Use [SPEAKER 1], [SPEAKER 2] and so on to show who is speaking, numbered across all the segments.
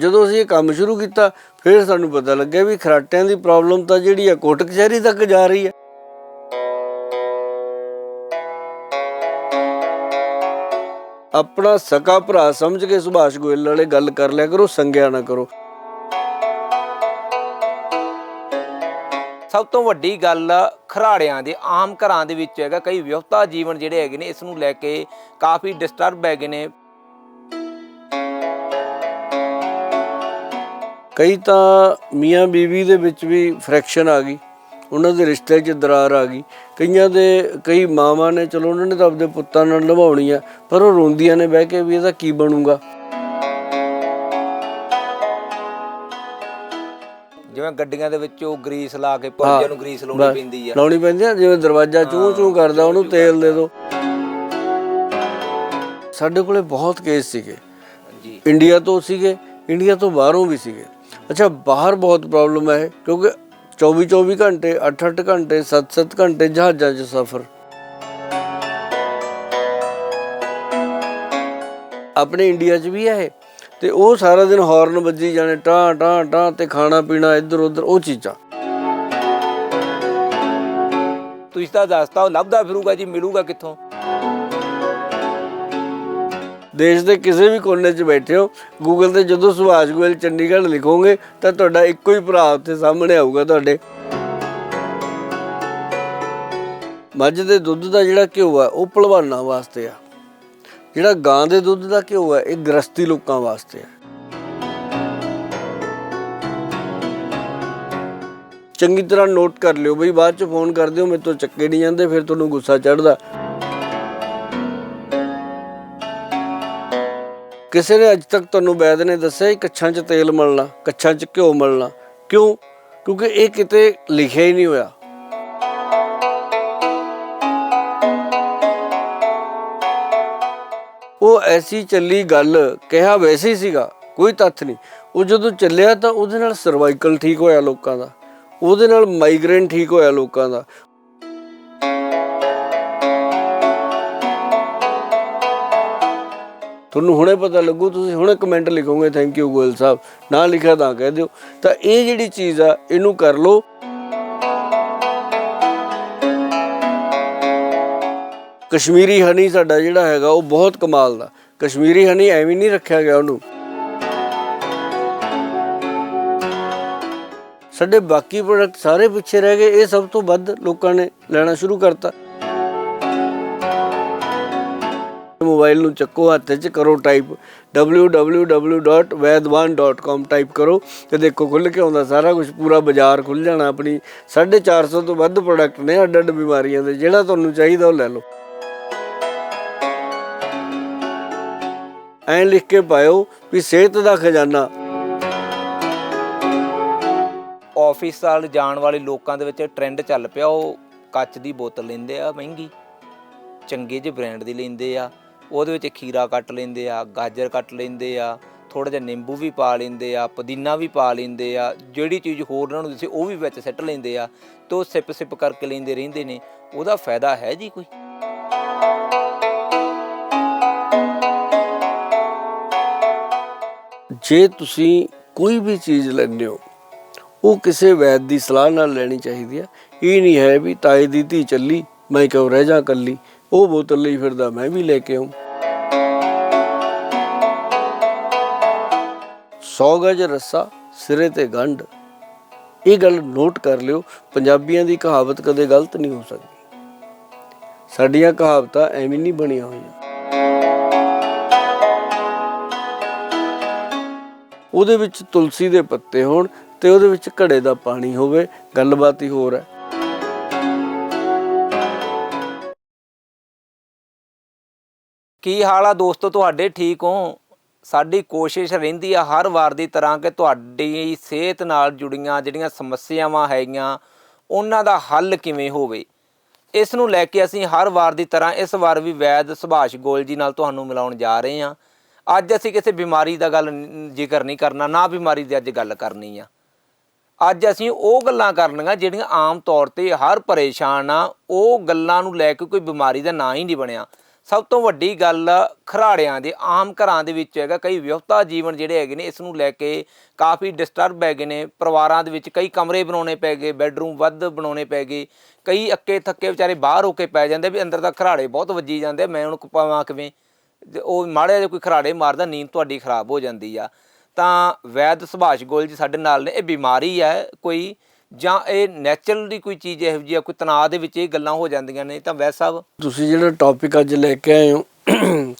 [SPEAKER 1] ਜਦੋਂ ਅਸੀਂ ਇਹ ਕੰਮ ਸ਼ੁਰੂ ਕੀਤਾ, ਫਿਰ ਸਾਨੂੰ ਪਤਾ ਲੱਗਿਆ ਵੀ ਖਰਾਟਿਆਂ ਦੀ ਪ੍ਰੋਬਲਮ ਤਾਂ ਜਿਹੜੀ ਆ ਕੋਟ ਕਚਹਿਰੀ ਤੱਕ ਜਾ ਰਹੀ ਹੈ ਆਪਣਾ ਸਕਾ ਭਰਾ ਸਮਝ ਕੇ ਸੁਭਾਸ਼ ਗੋਇਲ ਵਾਲੇ ਗੱਲ ਕਰ ਲਿਆ ਕਰੋ, ਸੰਗਿਆ ਨਾ ਕਰੋ।
[SPEAKER 2] ਸਭ ਤੋਂ ਵੱਡੀ ਗੱਲ ਖਰਾੜਿਆਂ ਦੇ, ਆਮ ਘਰਾਂ ਦੇ ਵਿੱਚ ਹੈਗਾ ਕਈ ਵਿਅਕਤਾ ਜੀਵਨ ਜਿਹੜੇ ਹੈਗੇ ਨੇ, ਇਸ ਨੂੰ ਲੈ ਕੇ ਕਾਫੀ ਡਿਸਟਰਬ ਹੈਗੇ ਨੇ।
[SPEAKER 1] ਕਈ ਤਾਂ ਮੀਆਂ ਬੀਵੀ ਦੇ ਵਿੱਚ ਵੀ ਫ੍ਰੈਕਸ਼ਨ ਆ ਗਈ ਉਹਨਾਂ ਦੇ ਰਿਸ਼ਤੇ 'ਚ ਦਰਾਰ ਆ ਗਈ। ਕਈਆਂ ਦੇ ਕਈ ਮਾਵਾਂ ਨੇ ਚਲੋ ਉਹਨਾਂ ਨੇ ਤਾਂ ਆਪਦੇ ਪੁੱਤਾਂ ਨਾਲ ਨਿਭਾਉਣੀ ਆ ਪਰ ਉਹ ਰੋਂਦੀਆਂ ਨੇ ਬਹਿ ਕੇ ਵੀ ਇਹਦਾ ਕੀ ਬਣੂਗਾ।
[SPEAKER 2] ਜਿਵੇਂ ਗੱਡੀਆਂ ਦੇ ਵਿੱਚ ਉਹ ਗਰੀਸ ਲਾ ਕੇ ਪੁਰਜਿਆਂ ਨੂੰ ਗਰੀਸ ਲਾਉਣੀ। ਪੈਂਦੀ ਆ।
[SPEAKER 1] ਲਾਉਣੀ ਪੈਂਦੀ ਆ ਜਿਵੇਂ ਦਰਵਾਜ਼ਾ ਚੂੰ ਚੂੰ ਕਰਦਾ ਉਹਨੂੰ ਤੇਲ ਦੇ ਦਿਓ ਸਾਡੇ ਕੋਲੇ ਬਹੁਤ ਕੇਸ ਸੀਗੇ।
[SPEAKER 2] ਜੀ
[SPEAKER 1] ਇੰਡੀਆ ਤੋਂ ਸੀਗੇ ਇੰਡੀਆ ਤੋਂ ਬਾਹਰੋਂ ਵੀ ਸੀਗੇ। ਅੱਛਾ, ਬਾਹਰ ਬਹੁਤ ਪ੍ਰੋਬਲਮ ਹੈ, ਕਿਉਂਕਿ 24 24 ਘੰਟੇ 8 8 ਘੰਟੇ 7 7 ਘੰਟੇ ਜਹਾਜ਼ਾਂ 'ਚ ਸਫ਼ਰ। ਆਪਣੇ ਇੰਡੀਆ 'ਚ ਵੀ ਹੈ ਇਹ, ਤੇ ਉਹ ਸਾਰਾ ਦਿਨ ਹਾਰਨ ਵੱਜੀ ਜਾਣੇ ਟਾਂ ਟਾਂ ਟਾਂ ਤੇ ਖਾਣਾ ਪੀਣਾ ਇੱਧਰ ਉੱਧਰ ਉਹ ਚੀਜ਼ਾਂ।
[SPEAKER 2] ਤੁਸੀਂ ਤਾਂ ਦੱਸਤਾ, ਉਹ ਲੱਭਦਾ ਫਿਰੂਗਾ ਜੀ, ਮਿਲੂਗਾ ਕਿੱਥੋਂ?
[SPEAKER 1] ਦੇਸ਼ ਦੇ ਕਿਸੇ ਵੀ ਕੋਨੇ 'ਚ ਬੈਠੇ ਹੋ ਗੂਗਲ ਤੇ ਜਦੋਂ ਸੁਭਾਸ਼ ਗੋਇਲ ਚੰਡੀਗੜ੍ਹ ਲਿਖੋਗੇ ਤਾਂ ਤੁਹਾਡਾ ਇੱਕੋ ਹੀ ਭਰਾ ਉੱਥੇ ਸਾਹਮਣੇ ਆਊਗਾ ਤੁਹਾਡੇ। ਮੱਝ ਦੇ ਦੁੱਧ ਦਾ ਜਿਹੜਾ ਘਿਓ ਆ, ਉਹ ਭਲਵਾਨਾਂ ਵਾਸਤੇ ਆ। ਜਿਹੜਾ ਗਾਂ ਦੇ ਦੁੱਧ ਦਾ ਘਿਓ ਆ, ਇਹ ਗ੍ਰਸਤੀ ਲੋਕਾਂ ਵਾਸਤੇ ਆ। ਚੰਗੀ ਤਰ੍ਹਾਂ ਨੋਟ ਕਰ ਲਿਓ ਬਈ, ਬਾਅਦ ਚ ਫੋਨ ਕਰ ਦਿਓ ਮੇਰੇ ਤੋਂ ਚੱਕੇ ਨਹੀਂ ਜਾਂਦੇ, ਫਿਰ ਤੁਹਾਨੂੰ ਗੁੱਸਾ ਚੜਦਾ ਕਿਸੇ ਨੇ ਅੱਜ ਤੱਕ ਤੁਹਾਨੂੰ ਵੈਦ ਨੇ ਦੱਸਿਆ ਕੱਛਾਂ 'ਚ ਤੇਲ ਮਲਣਾ, ਕੱਛਾਂ 'ਚ ਘਿਓ ਮਲਣਾ। ਕਿਉਂ? ਕਿਉਂਕਿ ਇਹ ਕਿਤੇ ਲਿਖਿਆ ਹੀ ਨਹੀਂ ਹੋਇਆ। ਉਹ ਐਸੀ ਚੱਲੀ ਗੱਲ ਕਿਹਾ ਵੈਸੇ ਹੀ ਸੀਗਾ, ਕੋਈ ਤੱਥ ਨਹੀਂ। ਉਹ ਜਦੋਂ ਚੱਲਿਆ ਤਾਂ ਉਹਦੇ ਨਾਲ ਸਰਵਾਈਕਲ ਠੀਕ ਹੋਇਆ ਲੋਕਾਂ ਦਾ। ਉਹਦੇ ਨਾਲ ਮਾਈਗ੍ਰੇਨ ਠੀਕ ਹੋਇਆ ਲੋਕਾਂ ਦਾ। ਤੁਹਾਨੂੰ ਹੁਣੇ ਪਤਾ ਲੱਗੂ, ਤੁਸੀਂ ਹੁਣੇ ਕਮੈਂਟ ਲਿਖੋਗੇ ਥੈਂਕ ਯੂ ਗੋਇਲ ਸਾਹਿਬ। ਨਾ ਲਿਖਿਆ ਤਾਂ ਕਹਿ ਦਿਓ। ਤਾਂ ਇਹ ਜਿਹੜੀ ਚੀਜ਼ ਆ, ਇਹਨੂੰ ਕਰ ਲਓ। ਕਸ਼ਮੀਰੀ ਹਨੀ ਸਾਡਾ ਜਿਹੜਾ ਹੈਗਾ, ਉਹ ਬਹੁਤ ਕਮਾਲ ਦਾ। ਕਸ਼ਮੀਰੀ ਹਨੀ ਐਵੇਂ ਨਹੀਂ ਰੱਖਿਆ ਗਿਆ ਉਹਨੂੰ। ਸਾਡੇ ਬਾਕੀ ਪ੍ਰੋਡਕਟ ਸਾਰੇ ਪਿੱਛੇ ਰਹਿ ਗਏ। ਇਹ ਸਭ ਤੋਂ ਵੱਧ ਲੋਕਾਂ ਨੇ ਲੈਣਾ ਸ਼ੁਰੂ ਕਰਤਾ। ਮੋਬਾਈਲ ਨੂੰ ਚੱਕੋ, ਹੱਥ 'ਚ ਕਰੋ ਟਾਈਪ www.vedwan.com ਟਾਈਪ ਕਰੋ ਤੇ ਦੇਖੋ ਖੁੱਲ ਕੇ ਆਉਂਦਾ ਸਾਰਾ ਕੁਝ ਪੂਰਾ ਬਾਜ਼ਾਰ ਖੁੱਲ ਜਾਣਾ ਆਪਣੀ। 450 ਤੋਂ ਵੱਧ ਪ੍ਰੋਡਕਟ ਨੇ ਅੱਡ ਅੱਡ ਬਿਮਾਰੀਆਂ ਦੇ, ਜਿਹੜਾ ਤੁਹਾਨੂੰ ਚਾਹੀਦਾ ਉਹ ਲੈ ਲਓ। ਐਂ ਲਿਖ ਕੇ ਪਾਇਓ ਵੀ ਸਿਹਤ ਦਾ ਖਜ਼ਾਨਾ।
[SPEAKER 2] ਆਫਿਸ ਵਾਲ ਜਾਣ ਵਾਲੇ ਲੋਕਾਂ ਦੇ ਵਿੱਚ ਟ੍ਰੈਂਡ ਚੱਲ ਪਿਆ, ਉਹ ਕੱਚ ਦੀ ਬੋਤਲ ਲੈਂਦੇ ਆ ਮਹਿੰਗੀ, ਚੰਗੇ ਜਿਹੇ ਬ੍ਰਾਂਡ ਦੀ ਲੈਂਦੇ ਆ। ਉਹਦੇ ਵਿੱਚ ਖੀਰਾ ਕੱਟ ਲੈਂਦੇ ਆ, ਗਾਜਰ ਕੱਟ ਲੈਂਦੇ ਆ ਥੋੜਾ ਜਿਹਾ ਨਿੰਬੂ ਵੀ ਪਾ ਲੈਂਦੇ ਆ, ਪੁਦੀਨਾ ਵੀ ਪਾ ਲੈਂਦੇ ਆ, ਜਿਹੜੀ ਚੀਜ਼ ਹੋਰ ਉਹਨਾਂ ਨੂੰ ਦਿੱਸੇ ਉਹ ਵੀ ਵਿੱਚ ਸਿੱਟ ਲੈਂਦੇ ਆ ਤੇ ਉਹ ਸਿਪ ਸਿਪ ਕਰਕੇ ਲੈਂਦੇ ਰਹਿੰਦੇ ਨੇ। ਉਹਦਾ ਫਾਇਦਾ ਹੈ ਜੀ ਕੋਈ?
[SPEAKER 1] ਜੇ ਤੁਸੀਂ ਕੋਈ ਵੀ ਚੀਜ਼ ਲੈਂਦੇ ਹੋ, ਉਹ ਕਿਸੇ ਵੈਦ ਦੀ ਸਲਾਹ ਨਾਲ ਲੈਣੀ ਚਾਹੀਦੀ ਆ। ਇਹ ਨਹੀਂ ਹੈ ਵੀ ਤਾਏ ਦੀ ਧੀ ਚੱਲੀ, ਮੈਂ ਕਿਉਂ ਰਹਿ ਜਾ ਕੱਲੀ ਉਹ ਬੋਤਲ ਲਈ ਫਿਰਦਾ, ਮੈਂ ਵੀ ਲੈ ਕੇ ਆਉਂ 100 ਗਜ ਰੱਸਾ, ਸਿਰੇ ਤੇ ਗੰਢ। ਇਹ ਗੱਲ ਨੋਟ ਕਰ ਲਿਓ, ਪੰਜਾਬੀਆਂ ਦੀ ਕਹਾਵਤ ਕਦੇ ਗਲਤ ਨਹੀਂ ਹੋ ਸਕਦੀ। ਸਾਡੀਆਂ ਕਹਾਵਤਾਂ ਐਵੇਂ ਨਹੀਂ ਬਣੀਆਂ ਹੋਈਆਂ। ਉਹਦੇ ਵਿੱਚ ਤੁਲਸੀ ਦੇ ਪੱਤੇ ਹੋਣ ਤੇ ਉਹਦੇ ਵਿੱਚ ਘੜੇ ਦਾ ਪਾਣੀ ਹੋਵੇ, ਗੱਲਬਾਤ ਹੀ ਹੋਰ ਹੈ।
[SPEAKER 2] ਕੀ ਹਾਲ ਆ ਦੋਸਤੋ? ਤੁਹਾਡੇ ਠੀਕ ਹੋ? ਸਾਡੀ ਕੋਸ਼ਿਸ਼ ਰਹਿੰਦੀ ਆ ਹਰ ਵਾਰ ਦੀ ਤਰ੍ਹਾਂ ਕਿ ਤੁਹਾਡੀ ਸਿਹਤ ਨਾਲ ਜੁੜੀਆਂ ਜਿਹੜੀਆਂ ਸਮੱਸਿਆਵਾਂ ਹੈਗੀਆਂ, ਉਹਨਾਂ ਦਾ ਹੱਲ ਕਿਵੇਂ ਹੋਵੇ? ਇਸ ਨੂੰ ਲੈ ਕੇ ਅਸੀਂ ਹਰ ਵਾਰ ਦੀ ਤਰ੍ਹਾਂ ਇਸ ਵਾਰ ਵੀ ਵੈਦ ਸੁਭਾਸ਼ ਗੋਲ ਜੀ ਨਾਲ ਤੁਹਾਨੂੰ ਮਿਲਾਉਣ ਜਾ ਰਹੇ ਹਾਂ। ਅੱਜ ਅਸੀਂ ਕਿਸੇ ਬਿਮਾਰੀ ਦਾ ਗੱਲ ਜ਼ਿਕਰ ਨਹੀਂ ਕਰਨਾ, ਨਾ ਬਿਮਾਰੀ ਦੀ ਅੱਜ ਗੱਲ ਕਰਨੀ ਆ। ਅੱਜ ਅਸੀਂ ਉਹ ਗੱਲਾਂ ਕਰਨੀਆਂ ਜਿਹੜੀਆਂ ਆਮ ਤੌਰ ਤੇ ਹਰ ਪਰੇਸ਼ਾਨ ਆ, ਉਹ ਗੱਲਾਂ ਨੂੰ ਲੈ ਕੇ ਕੋਈ ਬਿਮਾਰੀ ਦਾ ਨਾਂ ਹੀ ਨਹੀਂ ਬਣਿਆ। ਸਭ ਤੋਂ ਵੱਡੀ ਗੱਲ ਖਰਾੜਿਆਂ ਦੇ, ਆਮ ਘਰਾਂ ਦੇ ਵਿੱਚ ਹੈਗਾ, ਕਈ ਵਿਅਹਤਾ ਜੀਵਨ ਜਿਹੜੇ ਹੈਗੇ ਨੇ, ਇਸ ਨੂੰ ਲੈ ਕੇ ਕਾਫੀ ਡਿਸਟਰਬ ਹੈਗੇ ਨੇ, ਪਰਿਵਾਰਾਂ ਦੇ ਵਿੱਚ ਕਈ ਕਮਰੇ ਬਣਾਉਣੇ ਪੈ ਗਏ ਬੈੱਡਰੂਮ ਵੱਧ ਬਣਾਉਣੇ ਪੈ ਗਏ, ਕਈ ਅੱਕੇ ਥੱਕੇ ਵਿਚਾਰੇ ਬਾਹਰ ਹੋ ਕੇ ਪੈ ਜਾਂਦੇ ਵੀ ਅੰਦਰ ਤਾਂ ਖਰਾੜੇ ਬਹੁਤ ਵੱਜੀ ਜਾਂਦੇ ਮੈਂ ਉਹਨੂੰ ਪਾਵਾਂ ਕਿਵੇਂ? ਤੇ ਉਹ ਮਾੜਾ ਜਿਹਾ ਕੋਈ ਖਰਾੜੇ ਮਾਰਦਾ, ਨੀਂਦ ਤੁਹਾਡੀ ਖਰਾਬ ਹੋ ਜਾਂਦੀ ਆ। ਤਾਂ ਵੈਦ ਸੁਭਾਸ਼ ਗੋਲ ਜੀ ਸਾਡੇ ਨਾਲ ਨੇ, ਇਹ ਬਿਮਾਰੀ ਹੈ ਕੋਈ ਜਾਂ ਇਹ ਨੈਚੁਰਲ ਦੀ ਕੋਈ ਚੀਜ਼ ਇਹੋ ਜਿਹੀ ਆ ਕੋਈ ਤਣਾਅ ਦੇ ਵਿੱਚ ਇਹ ਗੱਲਾਂ ਹੋ ਜਾਂਦੀਆਂ ਨੇ ਤਾਂ ਵੈਦ ਸਾਹਿਬ
[SPEAKER 1] ਤੁਸੀਂ ਜਿਹੜਾ ਟੌਪਿਕ ਅੱਜ ਲੈ ਕੇ ਆਏ ਹੋ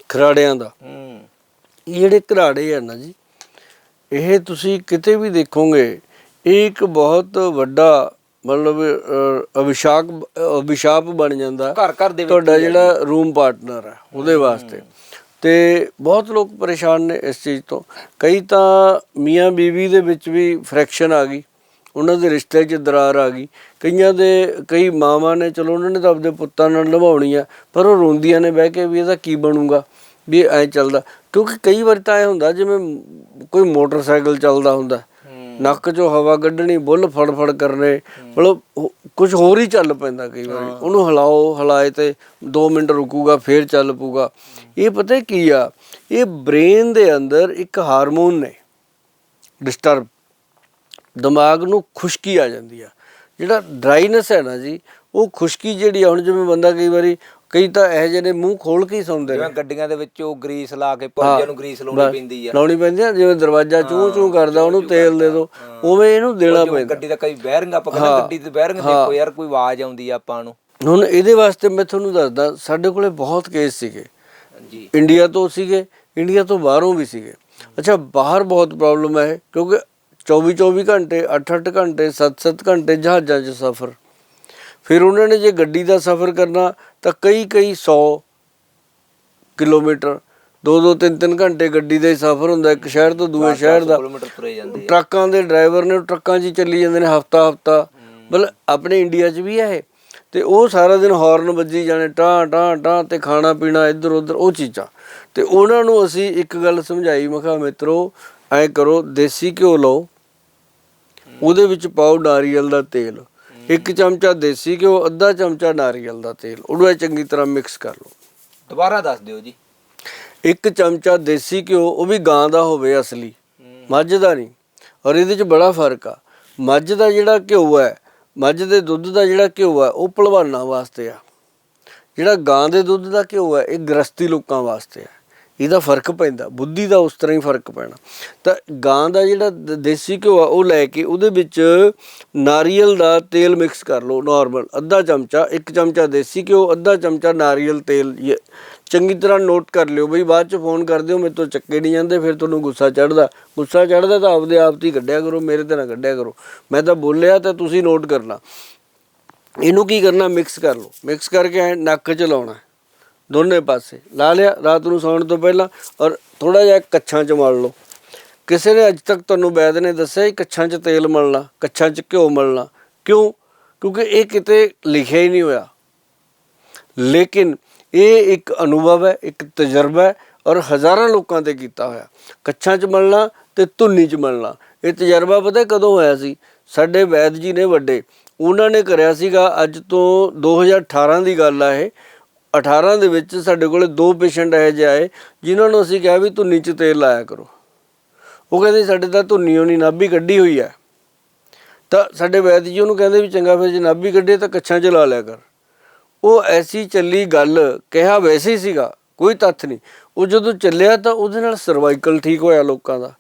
[SPEAKER 1] ਖਰਾੜਿਆਂ ਦਾ
[SPEAKER 2] ਹੂੰ।
[SPEAKER 1] ਇਹ ਜਿਹੜੇ ਘਰਾੜੇ ਆ ਨਾ ਜੀ ਇਹ ਤੁਸੀਂ ਕਿਤੇ ਵੀ ਦੇਖੋਗੇ ਇਹ ਇੱਕ ਬਹੁਤ ਵੱਡਾ ਮਤਲਬ ਅਭਿਸ਼ਾਕ ਅਭਿਸ਼ਾਪ ਬਣ ਜਾਂਦਾ
[SPEAKER 2] ਘਰ ਘਰ ਦੇ ਵਿੱਚ
[SPEAKER 1] ਤੁਹਾਡਾ ਜਿਹੜਾ ਰੂਮ ਪਾਰਟਨਰ ਹੈ ਉਹਦੇ ਵਾਸਤੇ। ਤੇ ਬਹੁਤ ਲੋਕ ਪਰੇਸ਼ਾਨ ਨੇ ਇਸ ਚੀਜ਼ ਤੋਂ। ਕਈ ਤਾਂ ਮੀਆਂ ਬੀਵੀ ਦੇ ਵਿੱਚ ਵੀ ਫ੍ਰੈਕਸ਼ਨ ਆ ਗਈ। ਉਹਨਾਂ ਦੇ ਰਿਸ਼ਤੇ 'ਚ ਦਰਾਰ ਆ ਗਈ। ਕਈਆਂ ਦੇ ਕਈ ਮਾਵਾਂ ਨੇ ਚਲੋ ਉਹਨਾਂ ਨੇ ਤਾਂ ਆਪਦੇ ਪੁੱਤਾਂ ਨਾਲ ਨਿਭਾਉਣੀ ਆ ਪਰ ਉਹ ਰੋਂਦੀਆਂ ਨੇ ਬਹਿ ਕੇ ਵੀ ਇਹਦਾ ਕੀ ਬਣੂਗਾ ਵੀ ਐ ਚੱਲਦਾ। ਕਿਉਂਕਿ ਕਈ ਵਾਰ ਤਾਂ ਐ ਹੁੰਦਾ ਜਿਵੇਂ ਕੋਈ ਮੋਟਰਸਾਈਕਲ ਚੱਲਦਾ ਹੁੰਦਾ ਨੱਕ 'ਚੋਂ ਹਵਾ ਕੱਢਣੀ ਬੁੱਲ ਫੜ-ਫੜ ਕਰਨੇ ਮਤਲਬ ਕੁਝ ਹੋਰ ਹੀ ਚੱਲ ਪੈਂਦਾ ਕਈ ਵਾਰੀ। ਉਹਨੂੰ ਹਿਲਾਓ ਹਿਲਾਏ ਤੇ 2 ਮਿੰਟ ਰੁਕੂਗਾ ਫੇਰ ਚੱਲ ਪੂਗਾ ਇਹ ਪਤਾ ਕੀ ਆ? ਇਹ ਬ੍ਰੇਨ ਦੇ ਅੰਦਰ ਇੱਕ ਹਾਰਮੋਨ ਨੇ ਡਿਸਟਰਬ ਦਿਮਾਗ ਨੂੰ ਖੁਸ਼ਕੀ ਆ ਜਾਂਦੀ ਆ। ਜਿਹੜਾ ਡਰਾਈਨੈਸ ਹੈ ਨਾ ਜੀ ਉਹ ਖੁਸ਼ਕੀ ਜਿਹੜੀ ਆ ਹੁਣ ਜਿਵੇਂ ਬੰਦਾ ਕਈ ਵਾਰੀ ਕਈ ਤਾਂ ਇਹੋ ਜਿਹੇ ਨੇ ਮੂੰਹ ਖੋਲ ਕੇ ਹੀ ਸੌਂਦੇ ਨੇ।
[SPEAKER 2] ਜਿਵੇਂ ਗੱਡੀਆਂ ਦੇ ਵਿੱਚ ਉਹ ਗਰੀਸ ਲਾ ਕੇ ਪੁਰਜਿਆਂ ਨੂੰ ਗਰੀਸ ਲਾਉਣੀ ਪੈਂਦੀ ਆ।
[SPEAKER 1] ਲਾਉਣੀ ਪੈਂਦੀ ਆ ਜਿਵੇਂ ਦਰਵਾਜ਼ਾ ਚੂੰ ਚੂੰ ਕਰਦਾ ਉਹਨੂੰ ਤੇਲ ਦੇ ਦਿਓ ਉਵੇਂ ਇਹਨੂੰ ਦੇਣਾ
[SPEAKER 2] ਜਿਵੇਂ
[SPEAKER 1] ਪੈਂਦਾ।
[SPEAKER 2] ਗੱਡੀ ਦਾ ਕਈ ਬੈਰਿੰਗ ਆਪਾਂ ਕਹਿੰਦੇ ਗੱਡੀ ਦੇ ਬੈਰਿੰਗ ਦੇਖੋ ਯਾਰ ਕੋਈ ਆਵਾਜ਼ ਆਉਂਦੀ ਆ ਆਪਾਂ ਨੂੰ।
[SPEAKER 1] ਹੁਣ ਇਹਦੇ ਵਾਸਤੇ ਮੈਂ ਤੁਹਾਨੂੰ ਦੱਸਦਾ ਸਾਡੇ ਕੋਲੇ ਬਹੁਤ ਕੇਸ ਸੀਗੇ।
[SPEAKER 2] ਜੀ
[SPEAKER 1] ਇੰਡੀਆ ਤੋਂ ਸੀਗੇ ਇੰਡੀਆ ਤੋਂ ਬਾਹਰੋਂ ਵੀ ਸੀਗੇ। ਅੱਛਾ ਬਾਹਰ ਬਹੁਤ ਪ੍ਰੋਬਲਮ ਹੈ ਕਿਉਂਕਿ 24 24 ਘੰਟੇ 8 8 ਘੰਟੇ 7 7 ਘੰਟੇ ਜਹਾਜ਼ਾਂ 'ਚ ਸਫ਼ਰ। ਫਿਰ ਉਹਨਾਂ ਨੇ ਜੇ ਗੱਡੀ ਦਾ ਸਫ਼ਰ ਕਰਨਾ ਤਾਂ ਕਈ ਕਈ 100 ਕਿਲੋਮੀਟਰ 2 2 3 3 ਘੰਟੇ ਗੱਡੀ ਦਾ ਹੀ ਸਫ਼ਰ ਹੁੰਦਾ ਇੱਕ ਸ਼ਹਿਰ ਤੋਂ ਦੂਏ ਸ਼ਹਿਰ ਦਾ।
[SPEAKER 2] ਕਿਲੋਮੀਟਰ ਤੁਰੇ ਜਾਂਦੇ ਆ।
[SPEAKER 1] ਟਰੱਕਾਂ ਦੇ ਡਰਾਈਵਰ ਨੇ ਟਰੱਕਾਂ 'ਚ ਹੀ ਚੱਲੀ ਜਾਂਦੇ ਨੇ ਹਫਤਾ ਹਫਤਾ ਮਤਲਬ ਆਪਣੇ ਇੰਡੀਆ 'ਚ ਵੀ ਹੈ ਇਹ। ਤੇ ਉਹ ਸਾਰਾ ਦਿਨ ਹਾਰਨ ਵੱਜੀ ਜਾਣੇ ਟਾਂ ਟਾਂ ਟਾਂ ਤੇ ਖਾਣਾ ਪੀਣਾ ਇੱਧਰ ਉੱਧਰ ਉਹ ਚੀਜ਼ਾਂ। ਤੇ ਉਹਨਾਂ ਨੂੰ ਅਸੀਂ ਇੱਕ ਗੱਲ ਸਮਝਾਈ ਮੈਂ ਕਿਹਾ ਮਿੱਤਰੋ ਐ ਕਰੋ ਦੇਸੀ ਘਿਓ ਲਓ ਉਹਦੇ ਵਿੱਚ ਪਾਓ ਨਾਰੀਅਲ ਦਾ ਤੇਲ। ਇੱਕ ਚਮਚਾ ਦੇਸੀ ਘਿਓ ਅੱਧਾ ਚਮਚਾ ਨਾਰੀਅਲ ਦਾ ਤੇਲ। ਉਹਨੂੰ ਚੰਗੀ ਤਰ੍ਹਾਂ ਮਿਕਸ ਕਰ ਲਓ।
[SPEAKER 2] ਦੁਬਾਰਾ ਦੱਸ ਦਿਓ ਜੀ।
[SPEAKER 1] ਇੱਕ ਚਮਚਾ ਦੇਸੀ ਘਿਓ ਉਹ ਵੀ ਗਾਂ ਦਾ ਹੋਵੇ ਅਸਲੀ। ਮੱਝ ਦਾ ਨਹੀਂ। ਔਰ ਇਹਦੇ 'ਚ ਬੜਾ ਫ਼ਰਕ ਆ। ਮੱਝ ਦਾ ਜਿਹੜਾ ਘਿਓ ਹੈ ਮੱਝ ਦੇ ਦੁੱਧ ਦਾ ਜਿਹੜਾ ਘਿਓ ਹੈ ਉਹ ਭਲਵਾਨਾਂ ਵਾਸਤੇ ਆ। ਜਿਹੜਾ ਗਾਂ ਦੇ ਦੁੱਧ ਦਾ ਘਿਓ ਹੈ ਇਹ ਗ੍ਰਸਤੀ ਲੋਕਾਂ ਵਾਸਤੇ ਆ। ਇਹਦਾ ਫ਼ਰਕ ਪੈਂਦਾ, ਬੁੱਧੀ ਦਾ ਉਸ ਤਰ੍ਹਾਂ ਹੀ ਫ਼ਰਕ ਪੈਣਾ। ਤਾਂ ਗਾਂ ਦਾ ਜਿਹੜਾ ਦ- ਦੇਸੀ ਘਿਓ ਆ, ਉਹ ਲੈ ਕੇ ਉਹਦੇ ਵਿੱਚ ਨਾਰੀਅਲ ਦਾ ਤੇਲ ਮਿਕਸ ਕਰ ਲਓ ਨਾਰਮਲ ਅੱਧਾ ਚਮਚਾ, ਇੱਕ ਚਮਚਾ ਦੇਸੀ ਘਿਓ, ਅੱਧਾ ਚਮਚਾ ਨਾਰੀਅਲ ਤੇਲ। ਇਹ ਚੰਗੀ ਤਰ੍ਹਾਂ ਨੋਟ ਕਰ ਲਿਓ ਬਈ, ਬਾਅਦ ਚ ਫੋਨ ਕਰ ਦਿਓ ਮੇਰੇ ਤੋਂ ਚੱਕੇ ਨਹੀਂ ਜਾਂਦੇ, ਫਿਰ ਤੁਹਾਨੂੰ ਗੁੱਸਾ ਚੜਦਾ ਗੁੱਸਾ ਚੜਦਾ ਤਾਂ ਆਪਦੇ ਆਪ ਹੀ ਕੱਢਿਆ ਕਰੋ, ਮੇਰੇ ਤੇ ਨਾ ਕੱਢਿਆ ਕਰੋ। ਮੈਂ ਤਾਂ ਬੋਲਿਆ ਤਾਂ ਤੁਸੀਂ ਨੋਟ ਕਰਨਾ। ਇਹਨੂੰ ਕੀ ਕਰਨਾ? ਮਿਕਸ ਕਰ ਲਓ। ਮਿਕਸ ਕਰਕੇ ਐਂ ਨੱਕ 'ਚ ਲਾਉਣਾ। ਦੋਨੇ ਪਾਸੇ। ਲਾ ਲਿਆ, ਰਾਤ ਨੂੰ ਸੌਣ ਤੋਂ ਪਹਿਲਾਂ ਔਰ ਥੋੜਾ ਜਿਹਾ ਕੱਛਾਂ 'ਚ ਮਲ ਲਓ। ਕਿਸੇ ਨੇ ਅੱਜ ਤੱਕ ਤੁਹਾਨੂੰ ਵੈਦ ਨੇ ਦੱਸਿਆ ਹੀ ਕੱਛਾਂ 'ਚ ਤੇਲ ਮਲਣਾ, ਕੱਛਾਂ 'ਚ ਘਿਓ ਮਲਣਾ। ਕਿਉਂ? ਕਿਉਂਕਿ ਇਹ ਕਿਤੇ ਲਿਖਿਆ ਹੀ ਨਹੀਂ ਹੋਇਆ। ਲੇਕਿਨ ਇਹ ਇੱਕ ਅਨੁਭਵ ਹੈ, ਇੱਕ ਤਜਰਬਾ ਹੈ ਔਰ ਹਜ਼ਾਰਾਂ ਲੋਕਾਂ ਤੇ ਕੀਤਾ ਹੋਇਆ। ਕੱਛਾਂ 'ਚ ਮਲਣਾ ਤੇ ਧੁੰਨੀ 'ਚ ਮਲਣਾ। ਇਹ ਤਜਰਬਾ ਪਤਾ ਕਦੋਂ ਹੋਇਆ ਸੀ? ਸਾਡੇ ਵੈਦ ਜੀ ਨੇ ਵੱਡੇ। ਉਹਨਾਂ ਨੇ ਕਰਿਆ ਸੀਗਾ ਅੱਜ ਤੋਂ 2018 ਦੀ ਗੱਲ ਆ ਇਹ। 18 ਦੇ ਵਿੱਚ ਸਾਡੇ ਕੋਲੇ ਦੋ ਪੇਸ਼ੈਂਟ ਇਹੋ ਜਿਹੇ ਆਏ, ਜਿਨ੍ਹਾਂ ਨੂੰ ਅਸੀਂ ਕਿਹਾ ਵੀ ਧੁੰਨੀ 'ਚ ਤੇਲ ਲਾਇਆ ਕਰੋ। ਉਹ ਕਹਿੰਦੇ ਸਾਡੇ ਤਾਂ ਧੁੰਨੀਓ ਨਹੀਂ ਨਾਭੀ ਕੱਢੀ ਹੋਈ ਹੈ। ਤਾਂ ਸਾਡੇ ਵੈਦ ਜੀ ਉਹਨੂੰ ਕਹਿੰਦੇ ਵੀ ਚੰਗਾ ਫਿਰ ਜੇ ਨਾਭੀ ਕੱਢੇ ਤਾਂ ਕੱਛਾਂ 'ਚ ਲਾ ਲਿਆ ਕਰ। ਉਹ ਐਸੀ ਚੱਲੀ ਗੱਲ, ਕਿਹਾ ਵੈਸੇ ਹੀ ਸੀਗਾ, ਕੋਈ ਤੱਥ ਨਹੀਂ। ਉਹ ਜਦੋਂ ਚੱਲਿਆ ਤਾਂ ਉਹਦੇ ਨਾਲ ਸਰਵਾਈਕਲ ਠੀਕ ਹੋਇਆ ਲੋਕਾਂ ਦਾ।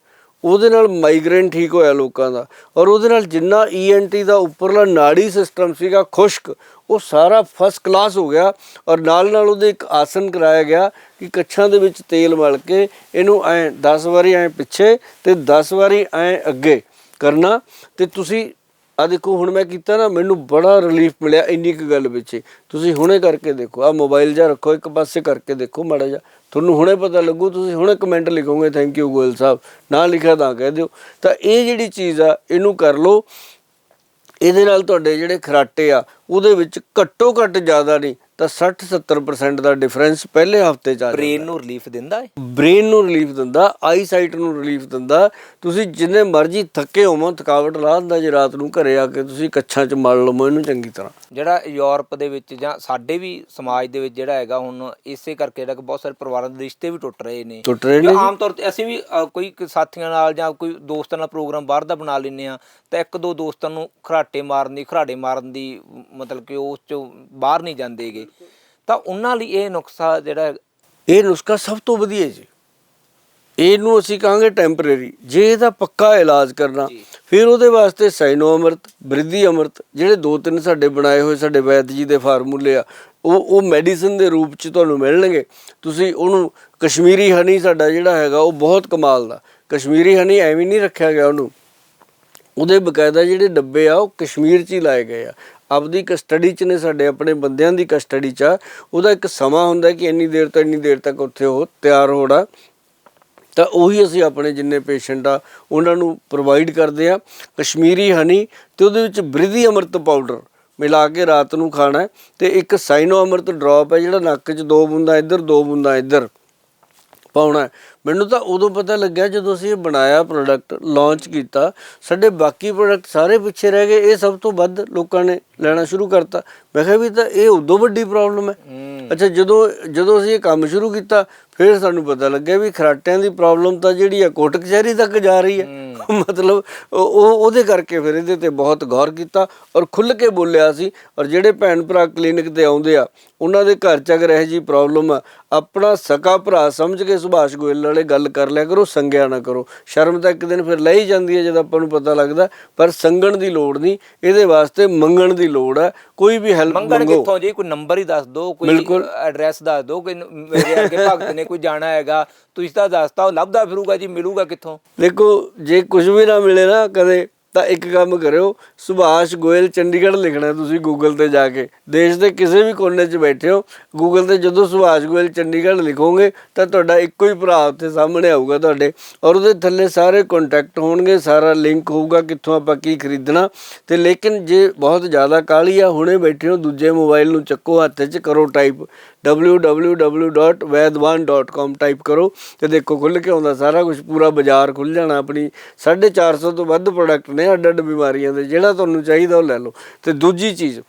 [SPEAKER 1] ਉਹਦੇ ਨਾਲ ਮਾਈਗ੍ਰੇਨ ਠੀਕ ਹੋਇਆ ਲੋਕਾਂ ਦਾ ਔਰ ਉਹਦੇ ਨਾਲ ਜਿੰਨਾ ਈਐਨਟੀ ਦਾ ਉੱਪਰਲਾ ਨਾੜੀ ਸਿਸਟਮ ਸੀਗਾ ਖੁਸ਼ਕ, ਉਹ ਸਾਰਾ ਫਸਟ ਕਲਾਸ ਹੋ ਗਿਆ ਔਰ ਨਾਲ ਨਾਲ ਉਹਦੇ ਇੱਕ ਆਸਨ ਕਰਾਇਆ ਗਿਆ ਕਿ ਕੱਛਾਂ ਦੇ ਵਿੱਚ ਤੇਲ ਮਲ ਕੇ ਇਹਨੂੰ ਐ 10 ਵਾਰੀ ਐ ਪਿੱਛੇ ਤੇ 10 ਵਾਰੀ ਐ ਅੱਗੇ ਕਰਨਾ ਤੇ ਤੁਸੀਂ ਆ ਦੇਖੋ, ਹੁਣ ਮੈਂ ਕੀਤਾ ਨਾ, ਮੈਨੂੰ ਬੜਾ ਰਿਲੀਫ ਮਿਲਿਆ ਇੰਨੀ ਕੁ ਗੱਲ ਵਿੱਚ। ਤੁਸੀਂ ਹੁਣੇ ਕਰਕੇ ਦੇਖੋ ਆ ਮੋਬਾਈਲ ਜਾਂ ਰੱਖੋ, ਇੱਕ ਪਾਸੇ ਕਰਕੇ ਦੇਖੋ ਮਾੜਾ ਜਿਹਾ। ਤੁਹਾਨੂੰ ਹੁਣੇ ਪਤਾ ਲੱਗੂ, ਤੁਸੀਂ ਹੁਣੇ ਕਮੈਂਟ ਲਿਖੋਗੇ ਥੈਂਕ ਯੂ ਗੋਇਲ ਸਾਹਿਬ। ਨਾ ਲਿਖਿਆ ਤਾਂ ਕਹਿ ਦਿਓ। ਤਾਂ ਇਹ ਜਿਹੜੀ ਚੀਜ਼ ਆ, ਇਹਨੂੰ ਕਰ ਲਓ। ਇਹਦੇ ਨਾਲ ਤੁਹਾਡੇ ਜਿਹੜੇ ਖਰਾਟੇ ਆ, ਉਹਦੇ ਵਿੱਚ ਘੱਟੋ ਘੱਟ ਜ਼ਿਆਦਾ ਨਹੀਂ ਤਾਂ 60-70% ਦਾ ਡਿਫਰੈਂਸ ਪਹਿਲੇ ਹਫ਼ਤੇ ਚ ਆ ਜਾਂਦਾ
[SPEAKER 2] ਬ੍ਰੇਨ ਨੂੰ ਰਿਲੀਫ ਦਿੰਦਾ ਹੈ?
[SPEAKER 1] ਬ੍ਰੇਨ ਨੂੰ ਰਿਲੀਫ ਦਿੰਦਾ ਆਈ ਸਾਈਟ ਨੂੰ ਰਿਲੀਫ ਦਿੰਦਾ। ਤੁਸੀਂ ਜਿੰਨੇ ਮਰਜ਼ੀ ਥੱਕੇ ਹੋਵੋ ਥਕਾਵਟ ਲਾ ਦਿੰਦਾ ਜੇ ਰਾਤ ਨੂੰ ਘਰੇ ਆ ਕੇ ਤੁਸੀਂ ਕੱਛਾਂ 'ਚ ਮਲ ਲਵੋ ਇਹਨੂੰ ਚੰਗੀ ਤਰ੍ਹਾਂ।
[SPEAKER 2] ਜਿਹੜਾ ਯੂਰਪ ਦੇ ਵਿੱਚ ਜਾਂ ਸਾਡੇ ਵੀ ਸਮਾਜ ਦੇ ਵਿੱਚ ਜਿਹੜਾ ਹੈਗਾ ਹੁਣ ਇਸੇ ਕਰਕੇ ਜਿਹੜਾ ਕਿ ਬਹੁਤ ਸਾਰੇ ਪਰਿਵਾਰਾਂ ਦੇ ਰਿਸ਼ਤੇ ਵੀ ਟੁੱਟ ਰਹੇ ਨੇ।
[SPEAKER 1] ਟੁੱਟ ਰਹੇ ਨੇ।
[SPEAKER 2] ਆਮ ਤੌਰ ਤੇ ਅਸੀਂ ਵੀ ਅ, ਕੋਈ ਸਾਥੀਆਂ ਨਾਲ ਜਾਂ ਕੋਈ ਦੋਸਤਾਂ ਨਾਲ ਪ੍ਰੋਗਰਾਮ ਬਾਹਰ ਦਾ ਬਣਾ ਲੈਂਦੇ ਆ ਤਾਂ ਇੱਕ ਦੋ ਦੋਸਤਾਂ ਨੂੰ ਖਰਾਟੇ ਮਾਰਨ ਦੀ ਖਰਾੜੇ ਮਾਰਨ ਦੀ ਮ, ਮਤਲਬ ਕਿ ਉਸ ਚੋਂ ਬਾਹਰ ਨਹੀਂ ਜਾਂਦੇਗੇ ਤਾਂ ਉਹਨਾਂ ਲਈ ਇਹ ਨੁਕਸਾ ਜਿਹੜਾ
[SPEAKER 1] ਇਹ ਨੁਸਖਾ ਸਭ ਤੋਂ ਵਧੀਆ ਜੀ। ਇਹਨੂੰ ਅਸੀਂ ਕਹਾਂਗੇ ਟੈਂਪਰੇਰੀ ਜੇ ਇਹਦਾ ਪੱਕਾ ਇਲਾਜ ਕਰਨਾ। ਫਿਰ ਉਹਦੇ ਵਾਸਤੇ ਸਾਈਨੋ ਅਮਰਤ ਬ੍ਰਿਧੀ ਅਮਰਤ ਜਿਹੜੇ ਦੋ ਤਿੰਨ ਸਾਡੇ ਬਣਾਏ ਹੋਏ ਸਾਡੇ ਵੈਦ ਜੀ ਦੇ ਫਾਰਮੂਲੇ ਆ ਉਹ ਉਹ ਮੈਡੀਸਨ ਦੇ ਰੂਪ ਚ ਤੁਹਾਨੂੰ ਮਿਲਣਗੇ। ਤੁਸੀਂ ਉਹਨੂੰ ਕਸ਼ਮੀਰੀ ਹਨੀ ਸਾਡਾ ਜਿਹੜਾ ਹੈਗਾ ਉਹ ਬਹੁਤ ਕਮਾਲ ਦਾ। ਕਸ਼ਮੀਰੀ ਹਨੀ ਐਵੇਂ ਨਹੀਂ ਰੱਖਿਆ ਗਿਆ ਉਹਨੂੰ। ਉਹਦੇ ਬਕਾਇਦਾ ਜਿਹੜੇ ਡੱਬੇ ਆ ਉਹ ਕਸ਼ਮੀਰ 'ਚ ਹੀ ਲਾਏ ਗਏ ਆ। ਆਪਦੀ ਕਸਟਡੀ 'ਚ ਨੇ ਸਾਡੇ ਆਪਣੇ ਬੰਦਿਆਂ ਦੀ ਕਸਟਡੀ 'ਚ ਆ। ਉਹਦਾ ਇੱਕ ਸਮਾਂ ਹੁੰਦਾ ਕਿ ਇੰਨੀ ਦੇਰ ਤੋਂ ਇੰਨੀ ਦੇਰ ਤੱਕ ਉੱਥੇ ਉਹ ਤਿਆਰ ਹੋਣਾ। ਤਾਂ ਉਹੀ ਅਸੀਂ ਆਪਣੇ ਜਿੰਨੇ ਪੇਸ਼ੈਂਟ ਆ, ਉਹਨਾਂ ਨੂੰ ਪ੍ਰੋਵਾਈਡ ਕਰਦੇ ਆ। ਕਸ਼ਮੀਰੀ ਹਨੀ ਤੇ ਉਹਦੇ ਵਿੱਚ ਬ੍ਰਿਧੀ ਅਮਰਤ ਪਾਊਡਰ ਮਿਲਾ ਕੇ ਰਾਤ ਨੂੰ ਖਾਣਾ। ਹੈ ਤੇ ਇੱਕ ਸਾਈਨੋ ਅਮਰਤ ਡ੍ਰੌਪ ਹੈ ਜਿਹੜਾ ਨੱਕ 'ਚ ਦੋ ਬੂੰਦਾਂ ਇੱਧਰ, ਦੋ ਬੂੰਦਾਂ ਇੱਧਰ ਪਾਉਣਾ। ਮੈਨੂੰ ਤਾਂ ਉਦੋਂ ਪਤਾ ਲੱਗਿਆ ਜਦੋਂ ਅਸੀਂ ਇਹ ਬਣਾਇਆ ਪ੍ਰੋਡਕਟ ਲਾਂਚ ਕੀਤਾ ਸਾਡੇ ਬਾਕੀ ਪ੍ਰੋਡਕਟ ਸਾਰੇ ਪਿੱਛੇ ਰਹਿ ਗਏ ਇਹ ਸਭ ਤੋਂ ਵੱਧ ਲੋਕਾਂ ਨੇ ਲੈਣਾ ਸ਼ੁਰੂ ਕਰਤਾ। ਮੈਂ ਕਿਹਾ ਵੀ ਤਾਂ ਇਹ ਉਦੋਂ ਵੱਡੀ ਪ੍ਰੋਬਲਮ ਹੈ। ਅੱਛਾ ਜਦੋਂ ਜਦੋਂ ਅਸੀਂ ਇਹ ਕੰਮ ਸ਼ੁਰੂ ਕੀਤਾ ਫਿਰ ਸਾਨੂੰ ਪਤਾ ਲੱਗਿਆ ਵੀ ਖਰਾਟਿਆਂ ਦੀ ਪ੍ਰੋਬਲਮ ਤਾਂ ਜਿਹੜੀ ਆ ਕੋਟ ਕਚਹਿਰੀ ਤੱਕ ਜਾ ਰਹੀ ਹੈ। ਮਤਲਬ ਉਹ ਉਹ- ਉਹਦੇ ਕਰਕੇ ਫਿਰ ਇਹਦੇ ਤੇ ਬਹੁਤ ਗੌਰ ਕੀਤਾ ਔਰ ਖੁੱਲ ਕੇ ਬੋਲਿਆ ਸੀ। ਔਰ ਜਿਹੜੇ ਭੈਣ ਭਰਾ ਕਲੀਨਿਕ ਤੇ ਆਉਂਦੇ ਆ ਉਹਨਾਂ ਦੇ ਘਰ ਚ ਅਗਰ ਇਹ ਜੀ ਪ੍ਰੋਬਲਮ ਆ ਆਪਣਾ ਸਕਾ ਭਰਾ ਸਮਝ ਕੇ ਸੁਭਾਸ਼ ਗੋਇਲ ਨਾਲੇ ਗੱਲ ਕਰ ਲਿਆ ਕਰੋ ਸੰਗਿਆ ਨਾ ਕਰੋ। ਸ਼ਰਮ ਤਾਂ ਇੱਕ ਦਿਨ ਫਿਰ ਲੈ ਹੀ ਜਾਂਦੀ ਹੈ ਜਦ ਆਪਾਂ ਨੂੰ ਪਤਾ ਲੱਗਦਾ ਪਰ ਸੰਗਣ ਦੀ ਲੋੜ ਨਹੀਂ ਇਹਦੇ ਵਾਸਤੇ ਮੰਗਣ ਦੀ ਲੋੜ ਹੈ। ਕੋਈ ਵੀ ਹੈਲਪ
[SPEAKER 2] ਮੰਗਣ
[SPEAKER 1] ਮੰਗੋ।
[SPEAKER 2] ਕਿੱਥੋਂ ਜੀ? ਕੋਈ ਨੰਬਰ ਹੀ ਦੱਸ ਦਿਓ ਕੋਈ। ਐਡਰੈਸ ਦੱਸ ਦਿਓ ਕਿ ਮੇਰੇ ਅੱਗੇ ਭਗਤ ਨੇ ਕੋਈ ਜਾਣਾ ਹੈਗਾ ਤੁਸੀਂ ਤਾਂ ਦੱਸਤਾ ਉਹ ਲੱਭਦਾ ਫਿਰੂਗਾ ਜੀ ਮਿਲੂਗਾ ਕਿੱਥੋਂ?
[SPEAKER 1] ਦੇਖੋ ਜੇ ਕੁਝ ਵੀ ਨਾ ਮਿਲੇ ਨਾ ਕਦੇ ਤਾਂ ਇੱਕ ਕੰਮ ਕਰਿਓ, ਸੁਭਾਸ਼ ਗੋਇਲ ਚੰਡੀਗੜ੍ਹ ਲਿਖਣਾ ਤੁਸੀਂ ਗੂਗਲ ਤੇ ਜਾ ਕੇ। ਦੇਸ਼ ਦੇ ਕਿਸੇ ਵੀ ਕੋਨੇ 'ਚ ਬੈਠੇ ਹੋ ਗੂਗਲ ਤੇ ਜਦੋਂ ਸੁਭਾਸ਼ ਗੋਇਲ ਚੰਡੀਗੜ੍ਹ ਲਿਖੋਗੇ, ਤਾਂ ਤੁਹਾਡਾ ਇੱਕੋ ਹੀ ਭਰਾ ਉੱਥੇ ਸਾਹਮਣੇ ਆਊਗਾ ਤੁਹਾਡੇ। ਔਰ ਉਹਦੇ ਥੱਲੇ ਸਾਰੇ ਕੰਟੈਕਟ ਹੋਣਗੇ, ਸਾਰਾ ਲਿੰਕ ਹੋਊਗਾ ਕਿੱਥੋਂ ਆਪਾਂ ਕੀ ਖਰੀਦਣਾ। ਤੇ ਲੇਕਿਨ ਜੇ ਬਹੁਤ ਜ਼ਿਆਦਾ ਕਾਹਲੀ ਆ, ਹੁਣੇ ਬੈਠੇ ਹੋ, ਦੂਜੇ ਮੋਬਾਈਲ ਨੂੰ ਚੱਕੋ, ਹੱਥ 'ਚ ਕਰੋ ਟਾਈਪ www.vaidwan.com ਟਾਈਪ ਕਰੋ ਤੇ ਦੇਖੋ ਖੁੱਲ ਕੇ ਆਉਂਦਾ ਸਾਰਾ ਕੁਝ ਪੂਰਾ ਬਾਜ਼ਾਰ ਖੁੱਲ ਜਾਣਾ ਆਪਣੀ। 450 ਤੋਂ ਵੱਧ ਪ੍ਰੋਡਕਟ ਨੇ ਅੱਡ ਅੱਡ ਬਿਮਾਰੀਆਂ ਦੇ, ਜਿਹੜਾ ਤੁਹਾਨੂੰ ਚਾਹੀਦਾ ਉਹ ਲੈ ਲਓ। ਤੇ ਦੂਜੀ ਚੀਜ਼,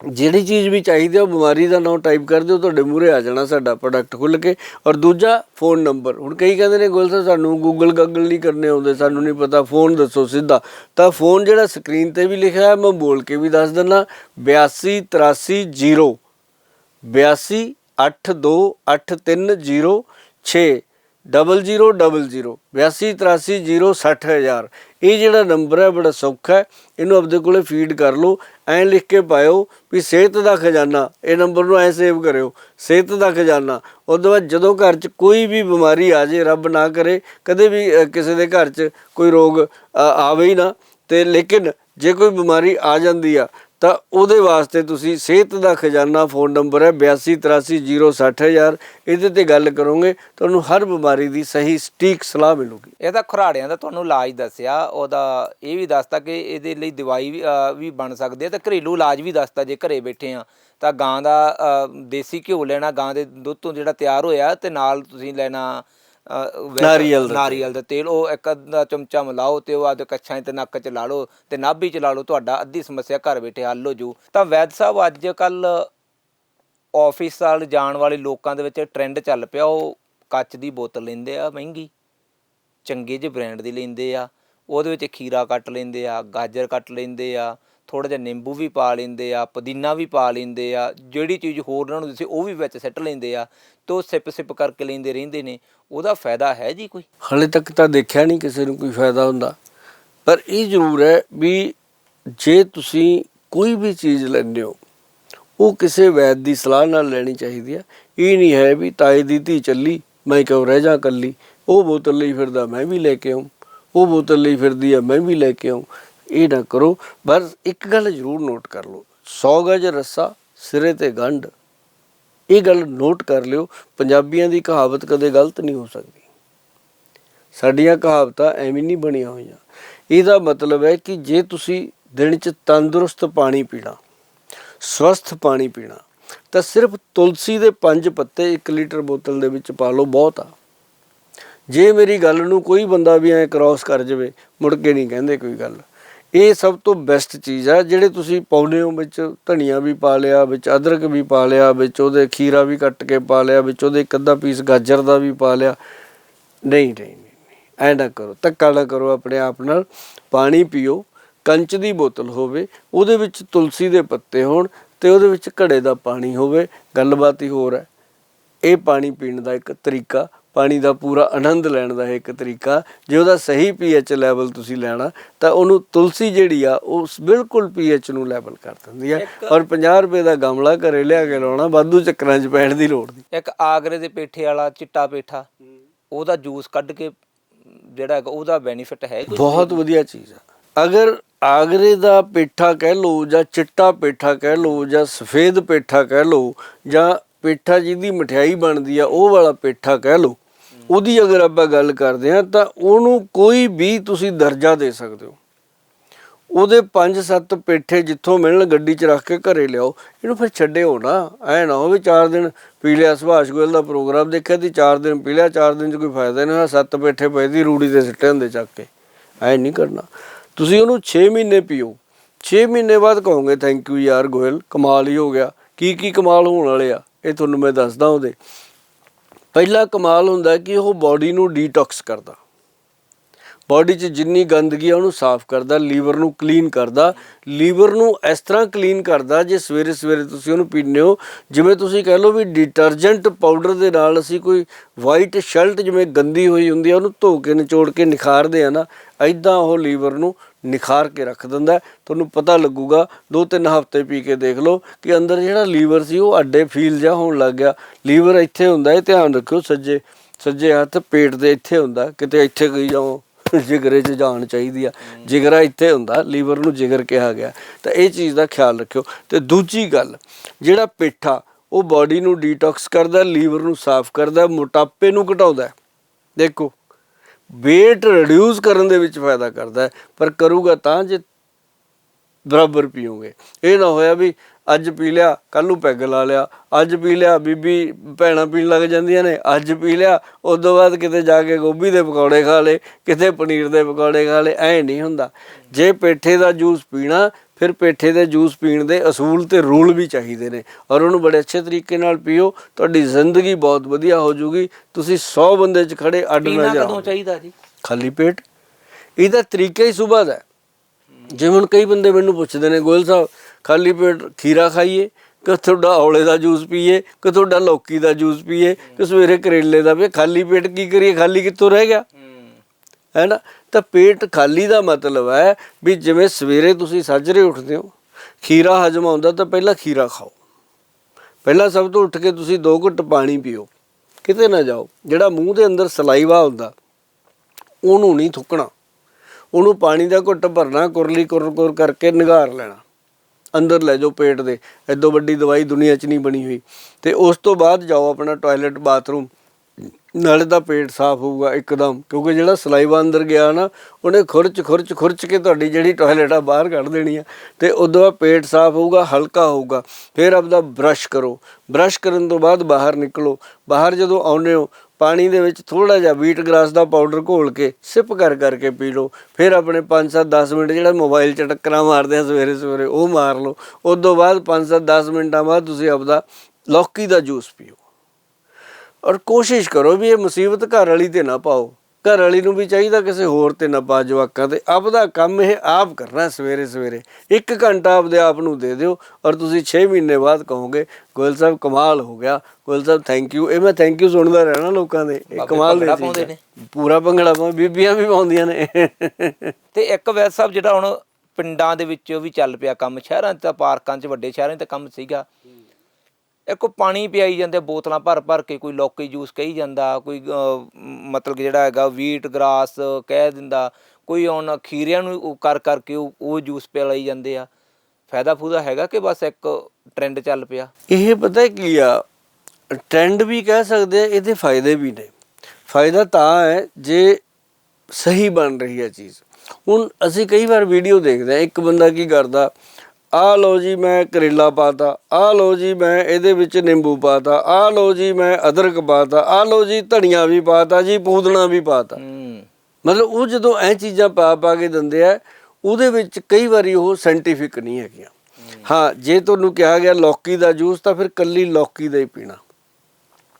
[SPEAKER 1] ਜਿਹੜੀ ਚੀਜ਼ ਵੀ ਚਾਹੀਦੀ ਆ, ਉਹ ਬਿਮਾਰੀ ਦਾ ਨਾਮ ਟਾਈਪ ਕਰ ਦਿਓ, ਤੁਹਾਡੇ ਮੂਹਰੇ ਆ ਜਾਣਾ ਸਾਡਾ ਪ੍ਰੋਡਕਟ ਖੁੱਲ ਕੇ। ਔਰ ਦੂਜਾ ਫੋਨ ਨੰਬਰ ਹੁਣ ਕਈ ਕਹਿੰਦੇ ਨੇ, ਗੋਲ ਸਾਹਿਬ ਸਾਨੂੰ ਗੂਗਲ ਗਾਗਲ ਨਹੀਂ ਕਰਨੇ ਆਉਂਦੇ, ਸਾਨੂੰ ਨਹੀਂ ਪਤਾ ਫੋਨ ਦੱਸੋ ਸਿੱਧਾ। ਤਾਂ ਫੋਨ ਜਿਹੜਾ ਸਕਰੀਨ ਤੇ ਵੀ ਲਿਖਿਆ ਹੈ ਮੈਂ ਬੋਲ ਕੇ ਵੀ ਦੱਸ ਦਿੰਦਾ 82 83 0 82 82 830 6 ਡਬਲ ਜ਼ੀਰੋ ਡਬਲ ਜ਼ੀਰੋ 82 83 0 60000 ਇਹ ਜਿਹੜਾ ਨੰਬਰ ਹੈ, ਬੜਾ ਸੌਖਾ ਹੈ। ਇਹਨੂੰ ਆਪਦੇ ਕੋਲੇ ਫੀਡ ਕਰ ਲਓ, ਐਂ ਲਿਖ ਕੇ ਪਾਇਓ ਵੀ ਸਿਹਤ ਦਾ ਖਜ਼ਾਨਾ, ਇਹ ਨੰਬਰ ਨੂੰ ਐ ਸੇਵ ਕਰਿਓ, ਸਿਹਤ ਦਾ ਖਜ਼ਾਨਾ। ਉਦੋਂ ਬਾਅਦ ਜਦੋਂ ਘਰ 'ਚ ਕੋਈ ਵੀ ਬਿਮਾਰੀ ਆ ਜੇ, ਰੱਬ ਨਾ ਕਰੇ, ਕਦੇ ਵੀ ਕਿਸੇ ਦੇ ਘਰ 'ਚ ਕੋਈ ਰੋਗ ਆਵੇ ਹੀ ਨਾ, ਤੇ ਲੇਕਿਨ ਜੇ ਕੋਈ ਬਿਮਾਰੀ ਆ ਜਾਂਦੀ ਆ ਤਾਂ ਉਹਦੇ ਵਾਸਤੇ ਤੁਸੀਂ ਸਿਹਤ ਦਾ ਖਜ਼ਾਨਾ, ਫੋਨ ਨੰਬਰ ਹੈ 8283060000 ਇਹਦੇ ਤੇ ਗੱਲ ਕਰੋਗੇ, ਤੁਹਾਨੂੰ ਹਰ ਬਿਮਾਰੀ ਦੀ ਸਹੀ ਸਟੀਕ ਸਲਾਹ ਮਿਲੂਗੀ।
[SPEAKER 2] ਇਹਦਾ ਖੁਰਾੜਿਆਂ ਦਾ ਤੁਹਾਨੂੰ ਇਲਾਜ ਦੱਸਿਆ, ਉਹਦਾ ਇਹ ਵੀ ਦੱਸਤਾ ਕਿ ਇਹਦੇ ਲਈ ਦਵਾਈ ਵੀ ਬਣ ਸਕਦੀ ਹੈ ਤੇ ਘਰੇਲੂ ਇਲਾਜ ਵੀ ਦੱਸਤਾ ਜੇ ਘਰੇ ਬੈਠੇ ਆ। ਤਾਂ ਗਾਂ ਦਾ ਦੇਸੀ ਘਿਓ ਲੈਣਾ, ਗਾਂ ਦੇ ਦੁੱਧ ਤੋਂ ਜਿਹੜਾ ਤਿਆਰ ਹੋਇਆ ਤੇ ਨਾਲ ਤੁਸੀਂ ਲੈਣਾ
[SPEAKER 1] ਨਾਰੀਅਲ ਦਾ
[SPEAKER 2] ਨਾਰੀਅਲ ਦਾ ਤੇਲ ਉਹ ਇੱਕ ਅੱਧਾ ਚਮਚਾ ਮਿਲਾਓ ਤੇ ਉਹ ਆਪਦੇ ਕੱਛਾਂ ਤੇ ਨੱਕ 'ਚ ਲਾ ਲਓ ਤੇ ਨਾਭੀ 'ਚ ਲਾ ਲਓ ਤੁਹਾਡਾ ਅੱਧੀ ਸਮੱਸਿਆ ਘਰ ਬੈਠੇ ਹੱਲ ਹੋ ਜੂ। ਤਾਂ ਵੈਦ ਸਾਹਿਬ ਅੱਜ ਕੱਲ ਆਫਿਸ ਨਾਲ ਜਾਣ ਵਾਲੇ ਲੋਕਾਂ ਦੇ ਵਿੱਚ ਟ੍ਰੈਂਡ ਚੱਲ ਪਿਆ ਉਹ ਕੱਚ ਦੀ ਬੋਤਲ ਲੈਂਦੇ ਆ ਮਹਿੰਗੀ ਚੰਗੇ ਜਿਹੇ ਬ੍ਰਾਂਡ ਦੀ ਲੈਂਦੇ ਆ ਉਹਦੇ ਵਿੱਚ ਖੀਰਾ ਕੱਟ ਲੈਂਦੇ ਆ ਗਾਜਰ ਕੱਟ ਲੈਂਦੇ ਆ ਥੋੜਾ ਜਿਹਾ ਨਿੰਬੂ ਵੀ ਪਾ ਲੈਂਦੇ ਆ, ਪੁਦੀਨਾ ਵੀ ਪਾ ਲੈਂਦੇ ਆ, ਜਿਹੜੀ ਚੀਜ਼ ਹੋਰ ਉਹਨਾਂ ਨੂੰ ਦਿੱਸੇ ਉਹ ਵੀ ਵਿੱਚ ਸਿੱਟ ਲੈਂਦੇ ਆ ਤੋ ਸਿਪ ਸਿਪ ਕਰਕੇ ਲੈਂਦੇ ਰਹਿੰਦੇ ਨੇ। ਉਹਦਾ ਫਾਇਦਾ ਹੈ ਜੀ ਕੋਈ?
[SPEAKER 1] ਹਲੇ ਤੱਕ ਤਾਂ ਦੇਖਿਆ ਨਹੀਂ ਕਿਸੇ ਨੂੰ ਕੋਈ ਫਾਇਦਾ ਹੁੰਦਾ। ਪਰ ਇਹ ਜ਼ਰੂਰ ਹੈ ਵੀ ਜੇ ਤੁਸੀਂ ਕੋਈ ਵੀ ਚੀਜ਼ ਲੈਂਦੇ ਹੋ, ਉਹ ਕਿਸੇ ਵੈਦ ਦੀ ਸਲਾਹ ਨਾਲ ਲੈਣੀ ਚਾਹੀਦੀ ਹੈ ਇਹ ਨਹੀਂ ਹੈ ਵੀ ਤਾਏ ਦੀ ਧੀ ਚੱਲੀ, ਮੈਂ ਕਿਉਂ ਰਹਿ ਜਾ ਕੱਲੀ ਉਹ ਬੋਤਲ ਲਈ ਫਿਰਦਾ ਮੈਂ ਵੀ ਲੈ ਕੇ ਆਉਂ ਉਹ ਬੋਤਲ ਲਈ ਫਿਰਦੀ ਆ ਮੈਂ ਵੀ ਲੈ ਕੇ ਆਉਂ ਇਹ ਨਾ ਕਰੋ, ਬਸ ਇੱਕ ਗੱਲ ਜ਼ਰੂਰ ਨੋਟ ਕਰ ਲਓ। 100 ਗਜ ਰੱਸਾ, ਸਿਰੇ ਤੇ ਗੰਢ, ਇਹ ਗੱਲ ਨੋਟ ਕਰ ਲਿਓ, ਪੰਜਾਬੀਆਂ ਦੀ ਕਹਾਵਤ ਕਦੇ ਗਲਤ ਨਹੀਂ ਹੋ ਸਕਦੀ। ਸਾਡੀਆਂ ਕਹਾਵਤਾਂ ਐਵੇਂ ਨਹੀਂ ਬਣੀਆਂ ਹੋਈਆਂ। ਇਹਦਾ ਮਤਲਬ ਹੈ ਕਿ ਜੇ ਤੁਸੀਂ ਦਿਨ 'ਚ ਤੰਦਰੁਸਤ ਪਾਣੀ ਪੀਣਾ, ਸਵਸਥ ਪਾਣੀ ਪੀਣਾ, ਤਾਂ ਸਿਰਫ ਤੁਲਸੀ ਦੇ ਪੰਜ ਪੱਤੇ 1 ਲੀਟਰ ਬੋਤਲ ਦੇ ਵਿੱਚ ਪਾ ਲਓ ਬਹੁਤ ਆ। ਜੇ ਮੇਰੀ ਗੱਲ ਨੂੰ ਕੋਈ ਬੰਦਾ ਵੀ ਐ ਕ੍ਰਾਸ ਕਰ ਜਾਵੇ, ਮੁੜ ਕੇ ਨਹੀਂ ਕਹਿੰਦੇ ਕੋਈ ਗੱਲ। ਇਹ ਸਭ ਤੋਂ ਬੈਸਟ ਚੀਜ਼ ਆ, ਜਿਹੜੇ ਤੁਸੀਂ ਪਾਉਂਦੇ ਹੋ ਵਿੱਚ, ਧਨੀਆ ਵੀ ਪਾ ਲਿਆ, ਵਿੱਚ ਅਦਰਕ ਵੀ ਪਾ ਲਿਆ, ਵਿੱਚ ਉਹਦੇ ਖੀਰਾ ਵੀ ਕੱਟ ਕੇ ਪਾ ਲਿਆ, ਵਿੱਚ ਉਹਦੇ ਇੱਕ ਅੱਧਾ ਪੀਸ ਗਾਜਰ ਦਾ ਵੀ ਪਾ ਲਿਆ। ਨਹੀਂ ਨਹੀਂ ਨਹੀਂ, ਐਂ ਨਾ ਕਰੋ, ਧੱਕਾ ਨਾ ਕਰੋ ਆਪਣੇ ਆਪ ਨਾਲ, ਪਾਣੀ ਪੀਓ, ਕੰਚ ਦੀ ਬੋਤਲ ਹੋਵੇ, ਉਹਦੇ ਵਿੱਚ ਤੁਲਸੀ ਦੇ ਪੱਤੇ ਹੋਣ ਤੇ ਉਹਦੇ ਵਿੱਚ ਘੜੇ ਦਾ ਪਾਣੀ ਹੋਵੇ, ਗੱਲਬਾਤ ਹੀ ਹੋਰ ਹੈ। ਇਹ ਪਾਣੀ ਪੀਣ ਦਾ ਇੱਕ ਤਰੀਕਾ ਪਾਣੀ ਦਾ ਪੂਰਾ ਆਨੰਦ ਲੈਣ ਦਾ ਇੱਕ ਤਰੀਕਾ। ਜੇ ਉਹਦਾ ਸਹੀ ਪੀਐਚ ਲੈਵਲ ਤੁਸੀਂ ਲੈਣਾ ਤਾਂ ਉਹਨੂੰ ਤੁਲਸੀ ਜਿਹੜੀ ਆ ਉਹ ਬਿਲਕੁਲ ਪੀਐਚ ਨੂੰ ਲੈਵਲ ਕਰ ਦਿੰਦੀ ਆ। ਔਰ 50 ਰੁਪਏ ਦਾ ਗਮਲਾ ਘਰੇ ਲਿਆ ਕੇ ਲਾਉਣਾ ਵਾਧੂ ਚੱਕਰਾਂ 'ਚ ਪੈਣ ਦੀ ਲੋੜ ਨਹੀਂ।
[SPEAKER 2] ਇੱਕ ਆਗਰੇ ਦੇ ਪੇਠੇ ਵਾਲਾ ਚਿੱਟਾ ਪੇਠਾ ਉਹਦਾ ਜੂਸ ਕੱਢ ਕੇ ਜਿਹੜਾ ਹੈਗਾ ਉਹਦਾ ਬੈਨੀਫਿਟ ਹੈ
[SPEAKER 1] ਬਹੁਤ ਵਧੀਆ ਚੀਜ਼ ਆ। ਅਗਰ ਆਗਰੇ ਦਾ ਪੇਠਾ ਕਹਿ ਲਓ ਜਾਂ ਚਿੱਟਾ ਪੇਠਾ ਕਹਿ ਲਓ ਜਾਂ ਸਫੇਦ ਪੇਠਾ ਕਹਿ ਲਓ ਜਾਂ ਪੇਠਾ ਜਿਹਦੀ ਮਠਿਆਈ ਬਣਦੀ ਆ ਉਹ ਵਾਲਾ ਪੇਠਾ ਕਹਿ ਲਓ ਉਹਦੀ ਅਗਰ ਆਪਾਂ ਗੱਲ ਕਰਦੇ ਹਾਂ, ਤਾਂ ਉਹਨੂੰ ਕੋਈ ਵੀ ਤੁਸੀਂ ਦਰਜਾ ਦੇ ਸਕਦੇ ਹੋ। ਉਹਦੇ 5-7 ਪੇਠੇ ਜਿੱਥੋਂ ਮਿਲਣ, ਗੱਡੀ 'ਚ ਰੱਖ ਕੇ ਘਰੇ ਲਿਆਓ। ਇਹਨੂੰ ਫਿਰ ਛੱਡਿਓ ਨਾ। ਐ ਨਾ ਹੋਵੇ 4 ਦਿਨ ਪੀ ਲਿਆ ਸੁਭਾਸ਼ ਗੋਇਲ ਦਾ ਪ੍ਰੋਗਰਾਮ ਦੇਖਿਆ ਤੇ 4 ਦਿਨ ਪੀ ਲਿਆ 4 ਦਿਨ 'ਚ ਕੋਈ ਫਾਇਦਾ ਨਹੀਂ ਹੋਇਆ। 7 ਪੇਠੇ ਪਏ ਦੀ ਰੂੜੀ ਦੇ ਸਿੱਟੇ ਹੁੰਦੇ ਚੱਕ ਕੇ। ਐ ਨਹੀਂ ਕਰਨਾ। ਤੁਸੀਂ ਉਹਨੂੰ 6 ਮਹੀਨੇ ਪੀਓ। 6 ਮਹੀਨੇ ਬਾਅਦ ਕਹੋਗੇ ਥੈਂਕ ਯੂ ਯਾਰ ਗੋਇਲ, ਕਮਾਲ ਹੀ ਹੋ ਗਿਆ। ਕੀ ਕੀ ਕਮਾਲ ਹੋਣ ਵਾਲੇ ਆ। ਇਹ ਤੁਹਾਨੂੰ ਮੈਂ ਦੱਸਦਾ ਉਹਦੇ। ਪਹਿਲਾ ਕਮਾਲ ਹੁੰਦਾ ਕਿ ਉਹ ਬਾਡੀ ਨੂੰ ਡੀਟੌਕਸ ਕਰਦਾ। ਬਾਡੀ 'ਚ ਜਿੰਨੀ ਗੰਦਗੀ ਆ, ਉਹਨੂੰ ਸਾਫ਼ ਕਰਦਾ, ਲੀਵਰ ਨੂੰ ਕਲੀਨ ਕਰਦਾ। ਲੀਵਰ ਨੂੰ ਇਸ ਤਰ੍ਹਾਂ ਕਲੀਨ ਕਰਦਾ, ਜੇ ਸਵੇਰੇ ਸਵੇਰੇ ਤੁਸੀਂ ਉਹਨੂੰ ਪੀਂਦੇ ਹੋ, ਜਿਵੇਂ ਤੁਸੀਂ ਕਹਿ ਲਓ ਵੀ ਡਿਟਰਜੈਂਟ ਪਾਊਡਰ ਦੇ ਨਾਲ ਅਸੀਂ ਕੋਈ ਵਾਈਟ ਸ਼ਰਟ ਜਿਵੇਂ ਗੰਦੀ ਹੋਈ ਹੁੰਦੀ ਆ, ਉਹਨੂੰ ਧੋ ਕੇ, ਨਿਚੋੜ ਕੇ, ਨਿਖਾਰਦੇ ਆ ਨਾ ਐਦਾਂ ਉਹ ਲੀਵਰ ਨੂੰ ਨਿਖਾਰ ਕੇ ਰੱਖ ਦਿੰਦਾ ਤੁਹਾਨੂੰ ਪਤਾ ਲੱਗੂਗਾ ਦੋ ਤਿੰਨ ਹਫ਼ਤੇ ਪੀ ਕੇ ਦੇਖ ਲਓ ਕਿ ਅੰਦਰ ਜਿਹੜਾ ਲੀਵਰ ਸੀ ਉਹ ਅੱਡੇ ਫੀਲ ਜਿਹਾ ਹੋਣ ਲੱਗ ਗਿਆ। ਲੀਵਰ ਇੱਥੇ ਹੁੰਦਾ ਹੈ, ਧਿਆਨ ਰੱਖਿਓ, ਸੱਜੇ ਸੱਜੇ ਹੱਥ ਪੇਟ ਦੇ ਇੱਥੇ ਹੁੰਦਾ, ਕਿਤੇ ਇੱਥੇ ਗਈ ਜਾਓ ਜਿਗਰੇ 'ਚ ਜਾਣ ਚਾਹੀਦੀ ਆ। ਜਿਗਰਾ ਇੱਥੇ ਹੁੰਦਾ, ਲੀਵਰ ਨੂੰ ਜਿਗਰ ਕਿਹਾ ਗਿਆ। ਤਾਂ ਇਹ ਚੀਜ਼ ਦਾ ਖਿਆਲ ਰੱਖਿਓ। ਤੇ ਦੂਜੀ ਗੱਲ, ਜਿਹੜਾ ਪੇਠਾ, ਉਹ ਬਾਡੀ ਨੂੰ ਡੀਟੌਕਸ ਕਰਦਾ, ਲੀਵਰ ਨੂੰ ਸਾਫ਼ ਕਰਦਾ, ਮੋਟਾਪੇ ਨੂੰ ਘਟਾਉਂਦਾ ਦੇਖੋ weight ਰਿਡਿਊਸ ਕਰਨ ਦੇ ਵਿੱਚ ਫਾਇਦਾ ਕਰਦਾ ਹੈ, ਪਰ ਕਰੂਗਾ ਤਾਂ ਜੇ ਬਰਾਬਰ ਪੀਓਗੇ। ਇਹ ਨਾ ਹੋਇਆ ਵੀ ਅੱਜ ਪੀ ਲਿਆ ਕੱਲ ਨੂੰ ਪੈਗ ਲਾ ਲਿਆ ਅੱਜ ਪੀ ਲਿਆ ਬੀਬੀ ਭੈਣਾਂ ਪੀਣ ਲੱਗ ਜਾਂਦੀਆਂ ਨੇ ਅੱਜ ਪੀ ਲਿਆ ਉਸ ਤੋਂ ਬਾਅਦ ਕਿਤੇ ਜਾ ਕੇ ਗੋਭੀ ਦੇ ਪਕੌੜੇ ਖਾ ਲੇ ਕਿਤੇ ਪਨੀਰ ਦੇ ਪਕੌੜੇ ਖਾ ਲੇ ਐ ਨਹੀਂ ਹੁੰਦਾ। ਜੇ ਪੇਠੇ ਦਾ ਜੂਸ ਪੀਣਾ ਫਿਰ ਪੇਠੇ ਦੇ ਜੂਸ ਪੀਣ ਦੇ ਅਸੂਲ ਤੇ ਰੂਲ ਵੀ ਚਾਹੀਦੇ ਨੇ। ਔਰ ਉਹਨੂੰ ਬੜੇ ਅੱਛੇ ਤਰੀਕੇ ਨਾਲ ਪੀਓ। ਤੁਹਾਡੀ ਜ਼ਿੰਦਗੀ ਬਹੁਤ ਵਧੀਆ ਹੋ ਜਾਊਗੀ ਤੁਸੀਂ 100 ਬੰਦੇ 'ਚ ਖੜੇ ਅੱਡ ਨਾ
[SPEAKER 2] ਕਦੋਂ
[SPEAKER 1] ਜਾਓ
[SPEAKER 2] ਚਾਹੀਦਾ ਜੀ?
[SPEAKER 1] ਖਾਲੀ ਪੇਟ। ਇਹਦਾ ਤਰੀਕਾ ਹੀ ਸੁਬਾਹ ਦਾ। ਜਿਵੇਂ ਹੁਣ ਕਈ ਬੰਦੇ ਮੈਨੂੰ ਪੁੱਛਦੇ ਨੇ ਗੋਇਲ ਸਾਹਿਬ ਖਾਲੀ ਪੇਟ ਖੀਰਾ ਖਾਈਏ ਕਿ ਤੁਹਾਡਾ ਔਲੇ ਦਾ ਜੂਸ ਪੀਏ ਕਿ ਤੁਹਾਡਾ ਲੌਕੀ ਦਾ ਜੂਸ ਪੀਏ ਕਿ ਸਵੇਰੇ ਕਰੇਲੇ ਦਾ ਵੀ ਖਾਲੀ ਪੇਟ ਕੀ ਕਰੀਏ ਖਾਲੀ ਕਿੱਥੋਂ ਰਹਿ ਗਿਆ? ਹੈ ਨਾ ਤਾਂ ਪੇਟ ਖਾਲੀ ਦਾ ਮਤਲਬ ਹੈ ਵੀ ਜਿਵੇਂ ਸਵੇਰੇ ਤੁਸੀਂ ਸਾਜਰੇ ਉੱਠਦੇ ਹੋ, ਖੀਰਾ ਹਜਮ ਆਉਂਦਾ ਤਾਂ ਪਹਿਲਾਂ ਖੀਰਾ ਖਾਓ। ਪਹਿਲਾਂ ਸਭ ਤੋਂ ਉੱਠ ਕੇ ਤੁਸੀਂ ਦੋ ਘੁੱਟ ਪਾਣੀ ਪੀਓ, ਕਿਤੇ ਨਾ ਜਾਓ। ਜਿਹੜਾ ਮੂੰਹ ਦੇ ਅੰਦਰ ਸਲਾਈਵਾ ਹੁੰਦਾ, ਉਹਨੂੰ ਨਹੀਂ ਥੁੱਕਣਾ। ਉਹਨੂੰ ਪਾਣੀ ਦਾ ਘੁੱਟ ਭਰਨਾ, ਕੁਰਲੀ ਕੁਰ ਕੁਰ ਕਰਕੇ ਨਿਗਾਰ ਲੈਣਾ। ਅੰਦਰ ਲੈ ਜਾਓ ਪੇਟ ਦੇ। ਐਦੋਂ ਵੱਡੀ ਦਵਾਈ ਦੁਨੀਆ 'ਚ ਨਹੀਂ ਬਣੀ ਹੋਈ। ਤੇ ਉਸ ਤੋਂ ਬਾਅਦ ਜਾਓ ਆਪਣਾ ਟਾਇਲਟ ਬਾਥਰੂਮ ਨਾਲੇ ਦਾ ਪੇਟ ਸਾਫ਼ ਹੋਊਗਾ ਇੱਕਦਮ, ਕਿਉਂਕਿ ਜਿਹੜਾ ਸਲਾਈਵਾ ਅੰਦਰ ਗਿਆ ਨਾ, ਉਹਨੇ ਖੁਰਚ ਖੁਰਚ ਖੁਰਚ ਕੇ ਤੁਹਾਡੀ ਜਿਹੜੀ ਟਾਇਲਟ ਆ ਬਾਹਰ ਕੱਢ ਦੇਣੀ ਆ। ਤੇ ਉਦੋਂ ਬਾਅਦ ਪੇਟ ਸਾਫ਼ ਹੋਊਗਾ, ਹਲਕਾ ਹੋਊਗਾ। ਫਿਰ ਆਪਦਾ ਬ੍ਰਸ਼ ਕਰੋ। ਬ੍ਰਸ਼ ਕਰਨ ਤੋਂ ਬਾਅਦ ਬਾਹਰ ਨਿਕਲੋ। ਬਾਹਰ ਜਦੋਂ ਆਉਂਦੇ ਹੋ, ਪਾਣੀ ਦੇ ਵਿੱਚ ਥੋੜਾ ਜਿਹਾ ਵੀਟ ਗ੍ਰਾਸ ਦਾ ਪਾਊਡਰ ਘੋਲ ਕੇ ਸਿਪ ਕਰ, ਕਰਕੇ ਪੀ ਲਓ। ਫਿਰ ਆਪਣੇ 5-7 10 ਮਿੰਟ ਜਿਹੜਾ ਮੋਬਾਈਲ 'ਚ ਟੱਕਰਾਂ ਮਾਰਦੇ ਆ ਸਵੇਰੇ ਸਵੇਰੇ, ਉਹ ਮਾਰ ਲਓ। ਉਸ ਤੋਂ ਬਾਅਦ 5-7 10 ਮਿੰਟਾਂ ਬਾਅਦ ਤੁਸੀਂ ਆਪਦਾ ਲੌਕੀ ਦਾ ਜੂਸ ਪੀਓ। ਔਰ ਕੋਸ਼ਿਸ਼ ਕਰੋ ਵੀ ਇਹ ਮੁਸੀਬਤ ਘਰ ਵਾਲੀ ਤੇ ਨਾ ਪਾਓ। ਘਰ ਵਾਲੀ ਨੂੰ ਵੀ ਚਾਹੀਦਾ ਕਿਸੇ ਹੋਰ ਤੇ ਨਾ ਪਾ ਜਵਾਕਾਂ ਤੇ। ਆਪਦਾ ਕੰਮ ਇਹ ਆਪ ਕਰਨਾ ਸਵੇਰੇ ਸਵੇਰੇ। ਇੱਕ ਘੰਟਾ ਆਪਦੇ ਆਪ ਨੂੰ ਦੇ ਦਿਓ ਔਰ ਤੁਸੀਂ 6 ਮਹੀਨੇ ਬਾਅਦ ਕਹੋਗੇ ਗੋਇਲ ਸਾਹਿਬ ਕਮਾਲ ਹੋ ਗਿਆ। ਗੋਇਲ ਸਾਹਿਬ ਥੈਂਕ ਯੂ ਇਹ ਮੈਂ ਥੈਂਕ ਯੂ ਸੁਣਦਾ ਰਹਿਣਾ ਲੋਕਾਂ ਦੇ। ਇਹ ਕਮਾਲ ਦੇ
[SPEAKER 2] ਪਾਉਂਦੇ। ਨੇ।
[SPEAKER 1] ਪੂਰਾ ਭੰਗੜਾ ਬੀਬੀਆਂ ਵੀ ਪਾਉਂਦੀਆਂ ਨੇ।
[SPEAKER 2] ਤੇ ਇੱਕ ਵੈਦ ਸਾਹਿਬ ਜਿਹੜਾ ਹੁਣ ਪਿੰਡਾਂ ਦੇ ਵਿੱਚ ਵੀ ਚੱਲ ਪਿਆ ਕੰਮ। ਸ਼ਹਿਰਾਂ 'ਚ ਤਾਂ ਪਾਰਕਾਂ 'ਚ ਵੱਡੇ ਸ਼ਹਿਰਾਂ 'ਚ ਤਾਂ ਕੰਮ ਸੀਗਾ। ਇੱਕ ਪਾਣੀ ਪਿਆਈ ਜਾਂਦੇ ਬੋਤਲਾਂ ਭਰ ਭਰ ਕੇ ਕੋਈ ਲੋਕੀ ਜੂਸ ਕਹੀ ਜਾਂਦਾ, ਕੋਈ ਮਤਲਬ ਕਿ ਜਿਹੜਾ ਹੈਗਾ ਵੀਟ ਗ੍ਰਾਸ ਕਹਿ ਦਿੰਦਾ, ਕੋਈ ਹੁਣ ਖੀਰਿਆਂ ਨੂੰ ਉਹ ਕਰ ਕਰਕੇ ਉਹ ਉਹ ਜੂਸ ਪਿਲਾਈ ਜਾਂਦੇ ਆ। ਫਾਇਦਾ ਫੂਦਾ ਹੈਗਾ ਕਿ ਬਸ ਇੱਕ ਟ੍ਰੈਂਡ ਚੱਲ ਪਿਆ?
[SPEAKER 1] ਇਹ ਪਤਾ ਕੀ ਆ ਟ੍ਰੈਂਡ ਵੀ ਕਹਿ ਸਕਦੇ ਆ, ਇਹਦੇ ਫਾਇਦੇ ਵੀ ਨੇ। ਫਾਇਦਾ ਤਾਂ ਹੈ ਜੇ ਸਹੀ ਬਣ ਰਹੀ ਹੈ ਚੀਜ਼। ਹੁਣ ਅਸੀਂ ਕਈ ਵਾਰ ਵੀਡੀਓ ਦੇਖਦੇ ਆ, ਇੱਕ ਬੰਦਾ ਕੀ ਕਰਦਾ ਆਹ ਲਓ ਜੀ ਮੈਂ ਕਰੇਲਾ ਪਾਤਾ ਆਹ ਲਓ ਜੀ ਮੈਂ ਇਹਦੇ ਵਿੱਚ ਨਿੰਬੂ ਪਾਤਾ ਆਹ ਲਓ ਜੀ ਮੈਂ ਅਦਰਕ ਪਾਤਾ ਆਹ ਲਓ ਜੀ ਧਨੀਆ ਵੀ ਪਾਤਾ ਜੀ ਪੂਦਣਾ ਵੀ ਪਾਤਾ। ਮਤਲਬ ਉਹ ਜਦੋਂ ਇਹ ਚੀਜ਼ਾਂ ਪਾ ਪਾ ਕੇ ਦਿੰਦੇ ਆ ਉਹਦੇ ਵਿੱਚ ਕਈ ਵਾਰੀ ਉਹ ਸਾਇੰਟੀਫਿਕ ਨਹੀਂ ਹੈਗੀਆਂ। ਹਾਂ। ਜੇ ਤੁਹਾਨੂੰ ਕਿਹਾ ਗਿਆ ਲੌਕੀ ਦਾ ਜੂਸ ਤਾਂ ਫਿਰ ਕੱਲੀ ਲੌਕੀ ਦਾ ਹੀ ਪੀਣਾ।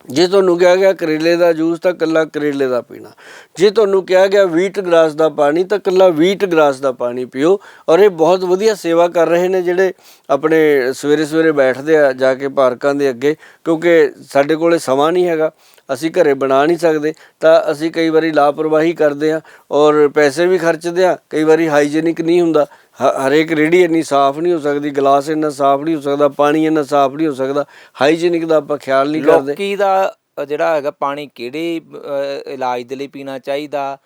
[SPEAKER 1] ਜੇ ਤੁਹਾਨੂੰ ਕਿਹਾ ਗਿਆ ਕਰੇਲੇ ਦਾ ਜੂਸ ਤਾਂ ਕੱਲਾ ਕਰੇਲੇ ਦਾ ਪੀਣਾ। ਜੇ ਤੁਹਾਨੂੰ ਕਿਹਾ ਗਿਆ ਵੀਟ ਗ੍ਰਾਸ ਦਾ ਪਾਣੀ ਤਾਂ ਕੱਲਾ ਵੀਟ ਗ੍ਰਾਸ ਦਾ ਪਾਣੀ ਪੀਓ। ਔਰ ਇਹ ਬਹੁਤ ਵਧੀਆ ਸੇਵਾ ਕਰ ਰਹੇ ਨੇ ਜਿਹੜੇ ਆਪਣੇ ਸਵੇਰੇ ਸਵੇਰੇ ਬੈਠਦੇ ਆ ਜਾ ਕੇ ਪਾਰਕਾਂ ਦੇ ਅੱਗੇ, ਕਿਉਂਕਿ ਸਾਡੇ ਕੋਲੇ ਸਮਾਂ ਨਹੀਂ ਹੈਗਾ। ਅਸੀਂ ਘਰੇ ਬਣਾ ਨਹੀਂ ਸਕਦੇ ਤਾਂ ਅਸੀਂ ਕਈ ਵਾਰੀ ਲਾਪਰਵਾਹੀ ਕਰਦੇ ਆ ਔਰ ਪੈਸੇ ਵੀ ਖਰਚਦੇ ਆ ਕਈ ਵਾਰੀ ਹਾਈਜੀਨਿਕ ਨਹੀਂ ਹੁੰਦਾ। ਹਰੇਕ ਰੇੜੀ ਇੰਨੀ ਸਾਫ਼ ਨਹੀਂ ਹੋ ਸਕਦੀ ਗਲਾਸ ਇੰਨਾ ਸਾਫ਼ ਨਹੀਂ ਹੋ ਸਕਦਾ ਪਾਣੀ ਇੰਨਾ ਸਾਫ਼ ਨਹੀਂ ਹੋ ਸਕਦਾ ਹਾਈਜੀਨਿਕ ਦਾ ਆਪਾਂ ਖਿਆਲ ਨਹੀਂ ਕਰਦੇ।
[SPEAKER 2] ਲੋਕੀ ਦਾ ਜਿਹੜਾ ਹੈਗਾ ਪਾਣੀ ਕਿਹੜੇ ਇਲਾਜ ਦੇ ਲਈ ਪੀਣਾ ਚਾਹੀਦਾ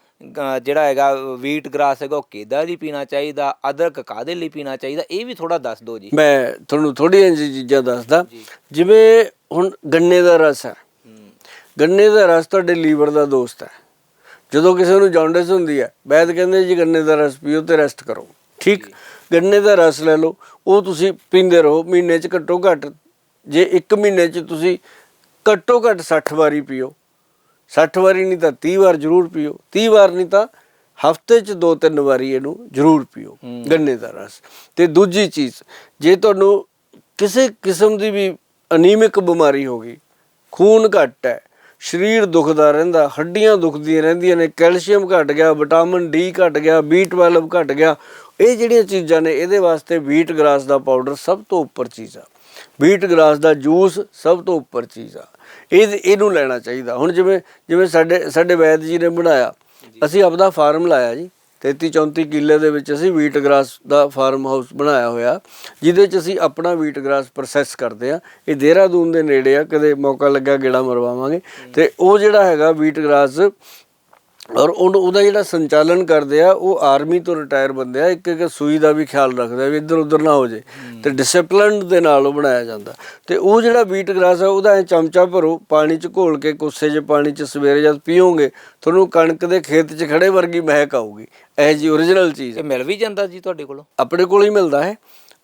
[SPEAKER 2] ਜਿਹੜਾ ਹੈਗਾ ਵੀਟ ਗ੍ਰਾਸ ਹੈਗਾ ਉਹ ਕਿਹਦਾ ਲਈ ਪੀਣਾ ਚਾਹੀਦਾ ਅਦਰਕ ਕਾਦੇ ਲਈ ਪੀਣਾ ਚਾਹੀਦਾ ਇਹ ਵੀ ਥੋੜਾ ਦੱਸ ਦਿਓ ਜੀ।
[SPEAKER 1] ਮੈਂ ਤੁਹਾਨੂੰ ਥੋੜ੍ਹੀਆਂ ਜਿਹੀ ਚੀਜ਼ਾਂ ਦੱਸਦਾ। ਜਿਵੇਂ ਹੁਣ ਗੰਨੇ ਦਾ ਰਸ ਹੂੰ ਗੰਨੇ ਦਾ ਰਸ ਤੁਹਾਡੇ ਲੀਵਰ ਦਾ ਦੋਸਤ ਹੈ। ਜਦੋਂ ਕਿਸੇ ਨੂੰ ਜੌਂਡਿਸ ਹੁੰਦੀ ਹੈ ਵੈਦ ਕਹਿੰਦੇ ਜੀ ਗੰਨੇ ਦਾ ਰਸ ਪੀਓ ਤੇ ਰੈਸਟ ਕਰੋ। ਠੀਕ? ਗੰਨੇ ਦਾ ਰਸ ਲੈ ਲਓ ਉਹ ਤੁਸੀਂ ਪੀਂਦੇ ਰਹੋ ਮਹੀਨੇ 'ਚ ਘੱਟੋ ਘੱਟ ਜੇ ਇੱਕ ਮਹੀਨੇ 'ਚ ਤੁਸੀਂ ਘੱਟੋ ਘੱਟ 60 ਵਾਰੀ ਪੀਓ। 60 ਵਾਰੀ ਨਹੀਂ ਤਾਂ 30 ਵਾਰ ਜ਼ਰੂਰ ਪੀਓ 30 ਵਾਰ ਨਹੀਂ ਤਾਂ ਹਫ਼ਤੇ 'ਚ ਦੋ ਤਿੰਨ ਵਾਰੀ ਇਹਨੂੰ ਜ਼ਰੂਰ ਪੀਓ। ਗੰਨੇ ਦਾ ਰਸ। ਤੇ ਦੂਜੀ ਚੀਜ਼ ਜੇ ਤੁਹਾਨੂੰ ਕਿਸੇ ਕਿਸਮ ਦੀ ਵੀ ਅਨੀਮਿਕ ਬਿਮਾਰੀ ਹੋ ਗਈ ਖੂਨ ਘੱਟ ਹੈ ਸਰੀਰ ਦੁਖਦਾ ਰਹਿੰਦਾ, ਹੱਡੀਆਂ ਦੁਖਦੀਆਂ ਰਹਿੰਦੀਆਂ ਨੇ, ਕੈਲਸ਼ੀਅਮ ਘਟ ਗਿਆ, ਵਿਟਾਮਿਨ ਡੀ ਘਟ ਗਿਆ, B12 ਘਟ ਗਿਆ। ਇਹ ਜਿਹੜੀਆਂ ਚੀਜ਼ਾਂ ਨੇ, ਇਹਦੇ ਵਾਸਤੇ ਵੀਟ ਗ੍ਰਾਸ ਦਾ ਪਾਊਡਰ ਸਭ ਤੋਂ ਉੱਪਰ ਚੀਜ਼ ਆ। ਵੀਟ ਗ੍ਰਾਸ ਦਾ ਜੂਸ ਸਭ ਤੋਂ ਉੱਪਰ ਚੀਜ਼ ਆ। ਇਹ, ਇਹਨੂੰ ਲੈਣਾ ਚਾਹੀਦਾ। ਹੁਣ ਜਿਵੇਂ ਜਿਵੇਂ ਸਾਡੇ ਸਾਡੇ ਵੈਦ ਜੀ ਨੇ ਬਣਾਇਆ, ਅਸੀਂ ਆਪਦਾ ਫਾਰਮ ਲਾਇਆ ਜੀ। 33 34 ਕਿੱਲੇ ਦੇ ਵਿੱਚ ਅਸੀਂ ਵੀਟ ਗ੍ਰਾਸ ਦਾ ਫਾਰਮ ਹਾਊਸ ਬਣਾਇਆ ਹੋਇਆ। ਜਿਹਦੇ 'ਚ ਅਸੀਂ ਆਪਣਾ ਵੀਟ ਗ੍ਰਾਸ ਪ੍ਰੋਸੈਸ ਕਰਦੇ ਆ ਇਹ ਦੇਹਰਾਦੂਨ ਦੇ ਨੇੜੇ ਆ, ਕਦੇ ਮੌਕਾ ਲੱਗਾ ਗੇੜਾ ਮਰਵਾਵਾਂਗੇ। ਤੇ ਉਹ ਜਿਹੜਾ ਹੈਗਾ ਵੀਟ ਗ੍ਰਾਸ ਔਰ ਉਹਦਾ ਜਿਹੜਾ ਸੰਚਾਲਨ ਕਰਦੇ ਆ ਉਹ ਆਰਮੀ ਤੋਂ ਰਿਟਾਇਰ ਬੰਦੇ ਆ। ਇੱਕ ਇੱਕ ਸੂਈ ਦਾ ਵੀ ਖਿਆਲ ਰੱਖਦੇ ਆ ਵੀ ਇੱਧਰ ਉੱਧਰ ਨਾ ਹੋ ਜੇ। ਤੇ ਡਿਸਪਲਿਨਡ ਦੇ ਨਾਲ ਉਹ ਬਣਾਇਆ ਜਾਂਦਾ। ਤੇ ਉਹ ਜਿਹੜਾ ਵੀਟ ਗ੍ਰਾਸ ਆ ਉਹਦਾ ਐ ਚਮਚਾ ਭਰੋ ਪਾਣੀ ਚ ਘੋਲ ਕੇ ਕੋਸੇ ਜੇ ਪਾਣੀ ਚ ਸਵੇਰੇ ਜਦ ਪੀਓਗੇ ਤੁਹਾਨੂੰ ਕਣਕ ਦੇ ਖੇਤ 'ਚ ਖੜੇ ਵਰਗੀ ਮਹਿਕ ਆਊਗੀ। ਇਹ ਜੀ ਓਰੀਜਨਲ ਚੀਜ਼
[SPEAKER 2] ਇਹ ਮਿਲ ਵੀ ਜਾਂਦਾ ਜੀ ਤੁਹਾਡੇ ਕੋਲੋਂ?
[SPEAKER 1] ਆਪਣੇ ਕੋਲ ਹੀ ਮਿਲਦਾ ਹੈ।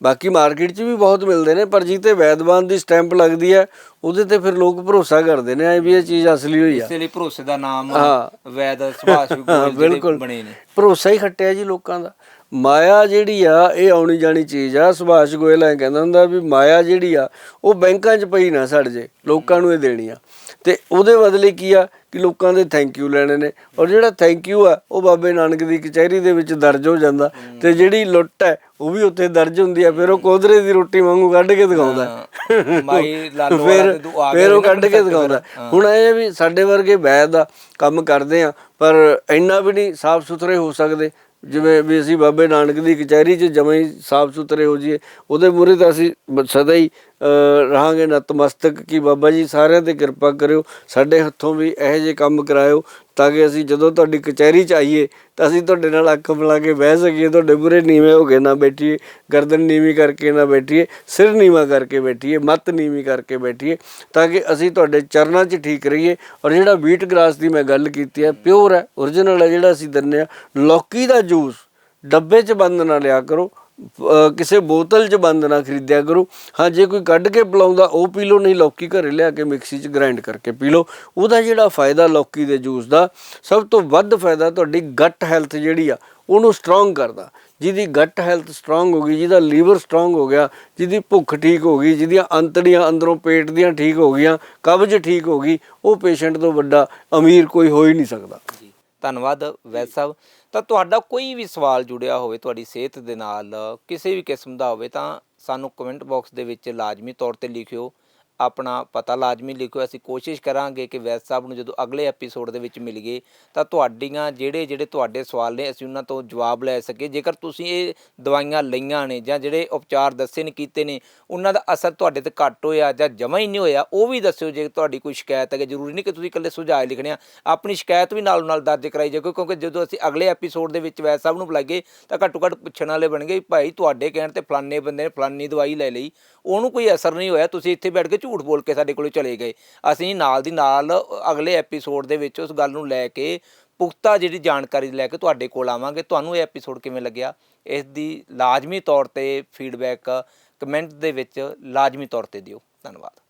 [SPEAKER 1] ਬਾਕੀ ਮਾਰਕੀਟ 'ਚ ਵੀ ਬਹੁਤ ਮਿਲਦੇ ਨੇ ਪਰ ਜਿੱਤੇ ਵੈਦਵਾਨ ਦੀ ਸਟੈਂਪ ਲੱਗਦੀ ਹੈ ਉਹਦੇ ਤੇ ਫਿਰ ਲੋਕ ਭਰੋਸਾ ਕਰਦੇ ਨੇ ਐ ਵੀ ਇਹ ਚੀਜ਼ ਅਸਲੀ ਹੋਈ ਆ।
[SPEAKER 2] ਇਸੇ ਲਈ ਭਰੋਸੇ ਦਾ ਨਾਮ। ਵੈਦ ਸੁਭਾਸ਼ ਗੋਇਲ
[SPEAKER 1] ਬਿਲਕੁਲ।
[SPEAKER 2] ਬਣੇ ਨੇ।
[SPEAKER 1] ਭਰੋਸਾ ਹੀ ਖੱਟਿਆ ਜੀ ਲੋਕਾਂ ਦਾ। ਮਾਇਆ ਜਿਹੜੀ ਆ ਇਹ ਆਉਣੀ ਜਾਣੀ ਚੀਜ਼ ਆ। ਸੁਭਾਸ਼ ਗੋਇਲ ਐ ਕਹਿੰਦਾ ਹੁੰਦਾ ਵੀ ਮਾਇਆ ਜਿਹੜੀ ਆ ਉਹ ਬੈਂਕਾਂ 'ਚ ਪਈ ਨਾ ਸੜ ਜੇ ਲੋਕਾਂ ਨੂੰ ਇਹ ਦੇਣੀ ਆ। ਤੇ ਉਹਦੇ ਬਦਲੇ ਕੀ ਆ ਕਿ ਲੋਕਾਂ ਦੇ ਥੈਂਕ ਯੂ ਲੈਣੇ ਨੇ। ਔਰ ਜਿਹੜਾ ਥੈਂਕ ਯੂ ਆ ਉਹ ਬਾਬੇ ਨਾਨਕ ਦੀ ਕਚਹਿਰੀ ਦੇ ਵਿੱਚ ਦਰਜ ਹੋ ਜਾਂਦਾ। ਤੇ ਜਿਹੜੀ ਲੁੱਟ ਹੈ ਉਹ ਵੀ ਉੱਥੇ ਦਰਜ ਹੁੰਦੀ ਆ। ਫਿਰ ਉਹ ਕੋਦਰੇ ਦੀ ਰੋਟੀ ਵਾਂਗੂ ਕੱਢ ਕੇ ਦਿਖਾਉਂਦਾ।
[SPEAKER 2] ਮਾਈ ਲਾਲੋ
[SPEAKER 1] ਫਿਰ ਫਿਰ ਉਹ ਕੱਢ ਕੇ। ਦਿਖਾਉਂਦਾ। ਹੁਣ ਇਹ ਵੀ ਸਾਡੇ ਵਰਗੇ ਵੈਦ ਦਾ ਕੰਮ ਕਰਦੇ ਆ ਪਰ ਇੰਨਾ ਵੀ ਨਹੀਂ ਸਾਫ਼ ਸੁਥਰੇ ਹੋ ਸਕਦੇ। ਜਿਵੇਂ ਵੀ ਅਸੀਂ ਬਾਬੇ ਨਾਨਕ ਦੀ ਕਚਹਿਰੀ 'ਚ ਜਮਾਂ ਹੀ ਸਾਫ਼ ਸੁਥਰੇ ਹੋ ਜਾਈਏ, ਉਹਦੇ ਮੂਹਰੇ ਤਾਂ ਅਸੀਂ ਬ- ਸਦਾ ਹੀ ਰਹਾਂਗੇ ਨਤਮਸਤਕ ਕਿ ਬਾਬਾ ਜੀ, ਸਾਰਿਆਂ ਤੇ ਕਿਰਪਾ ਕਰਿਓ, ਸਾਡੇ ਹੱਥੋਂ ਵੀ ਇਹੋ ਜਿਹੇ ਕੰਮ ਕਰਾਇਓ ਤਾਂ ਕਿ ਅਸੀਂ ਜਦੋਂ ਤੁਹਾਡੀ ਕਚਹਿਰੀ 'ਚ ਆਈਏ ਤਾਂ ਅਸੀਂ ਤੁਹਾਡੇ ਨਾਲ ਅੱਖ ਮਿਲਾ ਕੇ ਬਹਿ ਸਕੀਏ, ਤੁਹਾਡੇ ਮੂਹਰੇ ਨੀਵੇਂ ਹੋ ਕੇ ਨਾ ਬੈਠੀਏ, ਗਰਦਨ ਨੀਵੀਂ ਕਰਕੇ ਨਾ ਬੈਠੀਏ, ਸਿਰ ਨੀਵਾਂ ਕਰਕੇ ਬੈਠੀਏ, ਮੱਤ ਨੀਵੀਂ ਕਰਕੇ ਬੈਠੀਏ ਤਾਂ ਕਿ ਅਸੀਂ ਤੁਹਾਡੇ ਚਰਨਾਂ 'ਚ ਠੀਕ ਰਹੀਏ। ਔਰ ਜਿਹੜਾ ਵੀਟ ਗ੍ਰਾਸ ਦੀ ਮੈਂ ਗੱਲ ਕੀਤੀ ਹੈ ਪਿਓਰ ਹੈ origignal ਹੈ ਜਿਹੜਾ ਅਸੀਂ ਦਿੰਨੇ ਆ ਲੌਕੀ ਦਾ ਜੂਸ ਡੱਬੇ 'ਚ ਬੰਦ ਨਾ ਲਿਆ ਕਰੋ ਕਿਸੇ ਬੋਤਲ 'ਚ ਬੰਦ ਨਾ ਖਰੀਦਿਆ ਕਰੋ। ਹਾਂ, ਜੇ ਕੋਈ ਕੱਢ ਕੇ ਪਿਲਾਉਂਦਾ, ਉਹ ਪੀ ਲਓ, ਨਹੀਂ ਲੌਕੀ ਘਰੇ ਲਿਆ ਕੇ ਮਿਕਸੀ 'ਚ ਗ੍ਰਾਈਂਡ ਕਰਕੇ ਪੀ ਲਓ। ਉਹਦਾ ਜਿਹੜਾ ਫਾਇਦਾ ਲੌਕੀ ਦੇ ਜੂਸ ਦਾ, ਸਭ ਤੋਂ ਵੱਧ ਫਾਇਦਾ ਤੁਹਾਡੀ ਗੱਟ ਹੈਲਥ ਜਿਹੜੀ ਆ, ਉਹਨੂੰ ਸਟਰੋਂਗ ਕਰਦਾ। ਜਿਹਦੀ ਗੱਟ ਹੈਲਥ ਸਟਰੋਂਗ ਹੋ ਗਈ, ਜਿਹਦਾ ਲੀਵਰ ਸਟਰੋਂਗ ਹੋ ਗਿਆ, ਜਿਹਦੀ ਭੁੱਖ ਠੀਕ ਹੋ ਗਈ, ਜਿਹਦੀਆਂ ਅੰਤੜੀਆਂ ਅੰਦਰੋਂ ਪੇਟ ਦੀਆਂ ਠੀਕ ਹੋ ਗਈਆਂ, ਕਬਜ਼ ਠੀਕ ਹੋ ਗਈ, ਉਹ ਪੇਸ਼ੈਂਟ ਤੋਂ ਵੱਡਾ ਅਮੀਰ ਕੋਈ ਹੋ ਹੀ ਨਹੀਂ ਸਕਦਾ।
[SPEAKER 2] ਜੀ, ਧੰਨਵਾਦ ਵੈਦ ਸਾਹਿਬ। ਤਾਂ ਤੁਹਾਡਾ ਕੋਈ ਵੀ ਸਵਾਲ ਜੁੜਿਆ ਹੋਵੇ ਤੁਹਾਡੀ ਸਿਹਤ ਦੇ ਨਾਲ, ਕਿਸੇ ਵੀ ਕਿਸਮ ਦਾ ਹੋਵੇ ਤਾਂ ਸਾਨੂੰ ਕਮੈਂਟ ਬਾਕਸ ਦੇ ਵਿੱਚ ਲਾਜ਼ਮੀ ਤੌਰ ਤੇ ਲਿਖਿਓ। ਆਪਣਾ ਪਤਾ ਲਾਜ਼ਮੀ ਲਿਖਿਓ ਅਸੀਂ ਕੋਸ਼ਿਸ਼ ਕਰਾਂਗੇ ਕਿ ਵੈਦ ਸਾਹਿਬ ਨੂੰ ਜਦੋਂ ਅਗਲੇ ਐਪੀਸੋਡ ਦੇ ਵਿੱਚ ਮਿਲੀਏ ਤਾਂ ਤੁਹਾਡੀਆਂ ਜਿਹੜੇ ਜਿਹੜੇ ਤੁਹਾਡੇ ਸਵਾਲ ਨੇ, ਅਸੀਂ ਉਹਨਾਂ ਤੋਂ ਜਵਾਬ ਲੈ ਸਕੀਏ। ਜੇਕਰ ਤੁਸੀਂ ਇਹ ਦਵਾਈਆਂ ਲਈਆਂ ਨੇ ਜਾਂ ਜਿਹੜੇ ਉਪਚਾਰ ਦੱਸੇ ਨੇ, ਕੀਤੇ ਨੇ, ਉਹਨਾਂ ਦਾ ਅਸਰ ਤੁਹਾਡੇ ਤੇ ਘੱਟ ਹੋਇਆ ਜਾਂ ਜਮਾ ਹੀ ਨਹੀਂ ਹੋਇਆ, ਉਹ ਵੀ ਦੱਸਿਓ ਜੇ ਤੁਹਾਡੀ ਕੋਈ ਸ਼ਿਕਾਇਤ ਹੈ ਜ਼ਰੂਰੀ ਨਹੀਂ ਕਿ ਤੁਸੀਂ ਇਕੱਲੇ ਸੁਝਾਅ ਲਿਖਣੇ ਆ। ਆਪਣੀ ਸ਼ਿਕਾਇਤ ਵੀ ਨਾਲ ਨਾਲ ਦਰਜ ਕਰਾਈ ਜਾਓ, ਕਿਉਂਕਿ ਜਦੋਂ ਅਸੀਂ ਅਗਲੇ ਐਪੀਸੋਡ ਦੇ ਵਿੱਚ ਵੈਦ ਸਾਹਿਬ ਨੂੰ ਬੁਲਾਈਏ, ਤਾਂ ਘੱਟੋ ਘੱਟ ਪੁੱਛਣ ਵਾਲੇ ਬਣਗੇ ਵੀ ਭਾਈ ਤੁਹਾਡੇ ਕਹਿਣ ਤੇ ਫਲਾਣੇ ਬੰਦੇ ਨੇ ਫਲਾਨੀ ਦਵਾਈ ਲੈ ਲਈ, ਉਹਨੂੰ ਕੋਈ ਅਸਰ ਨਹੀਂ ਹੋਇਆ, ਤੁਸੀਂ ਇੱਥੇ ਬੈਠ ਕੇ ਝੂਠ ਬੋਲ ਕੇ ਸਾਡੇ ਕੋਲੇ ਚਲੇ ਗਏ। ਅਸੀਂ ਨਾਲ ਦੀ ਨਾਲ ਅਗਲੇ ਐਪੀਸੋਡ ਦੇ ਵਿੱਚ ਉਸ ਗੱਲ ਨੂੰ ਲੈ ਕੇ ਪੁਖਤਾ ਜਿਹੜੀ ਜਾਣਕਾਰੀ ਲੈ ਕੇ ਤੁਹਾਡੇ ਕੋਲ ਆਵਾਂਗੇ। ਤੁਹਾਨੂੰ ਇਹ ਐਪੀਸੋਡ ਕਿਵੇਂ ਲੱਗਿਆ? ਇਸ ਦੀ ਲਾਜ਼ਮੀ ਤੌਰ ਤੇ ਫੀਡਬੈਕ ਕਮੈਂਟ ਦੇ ਵਿੱਚ ਲਾਜ਼ਮੀ ਤੌਰ ਤੇ ਦਿਓ। ਧੰਨਵਾਦ।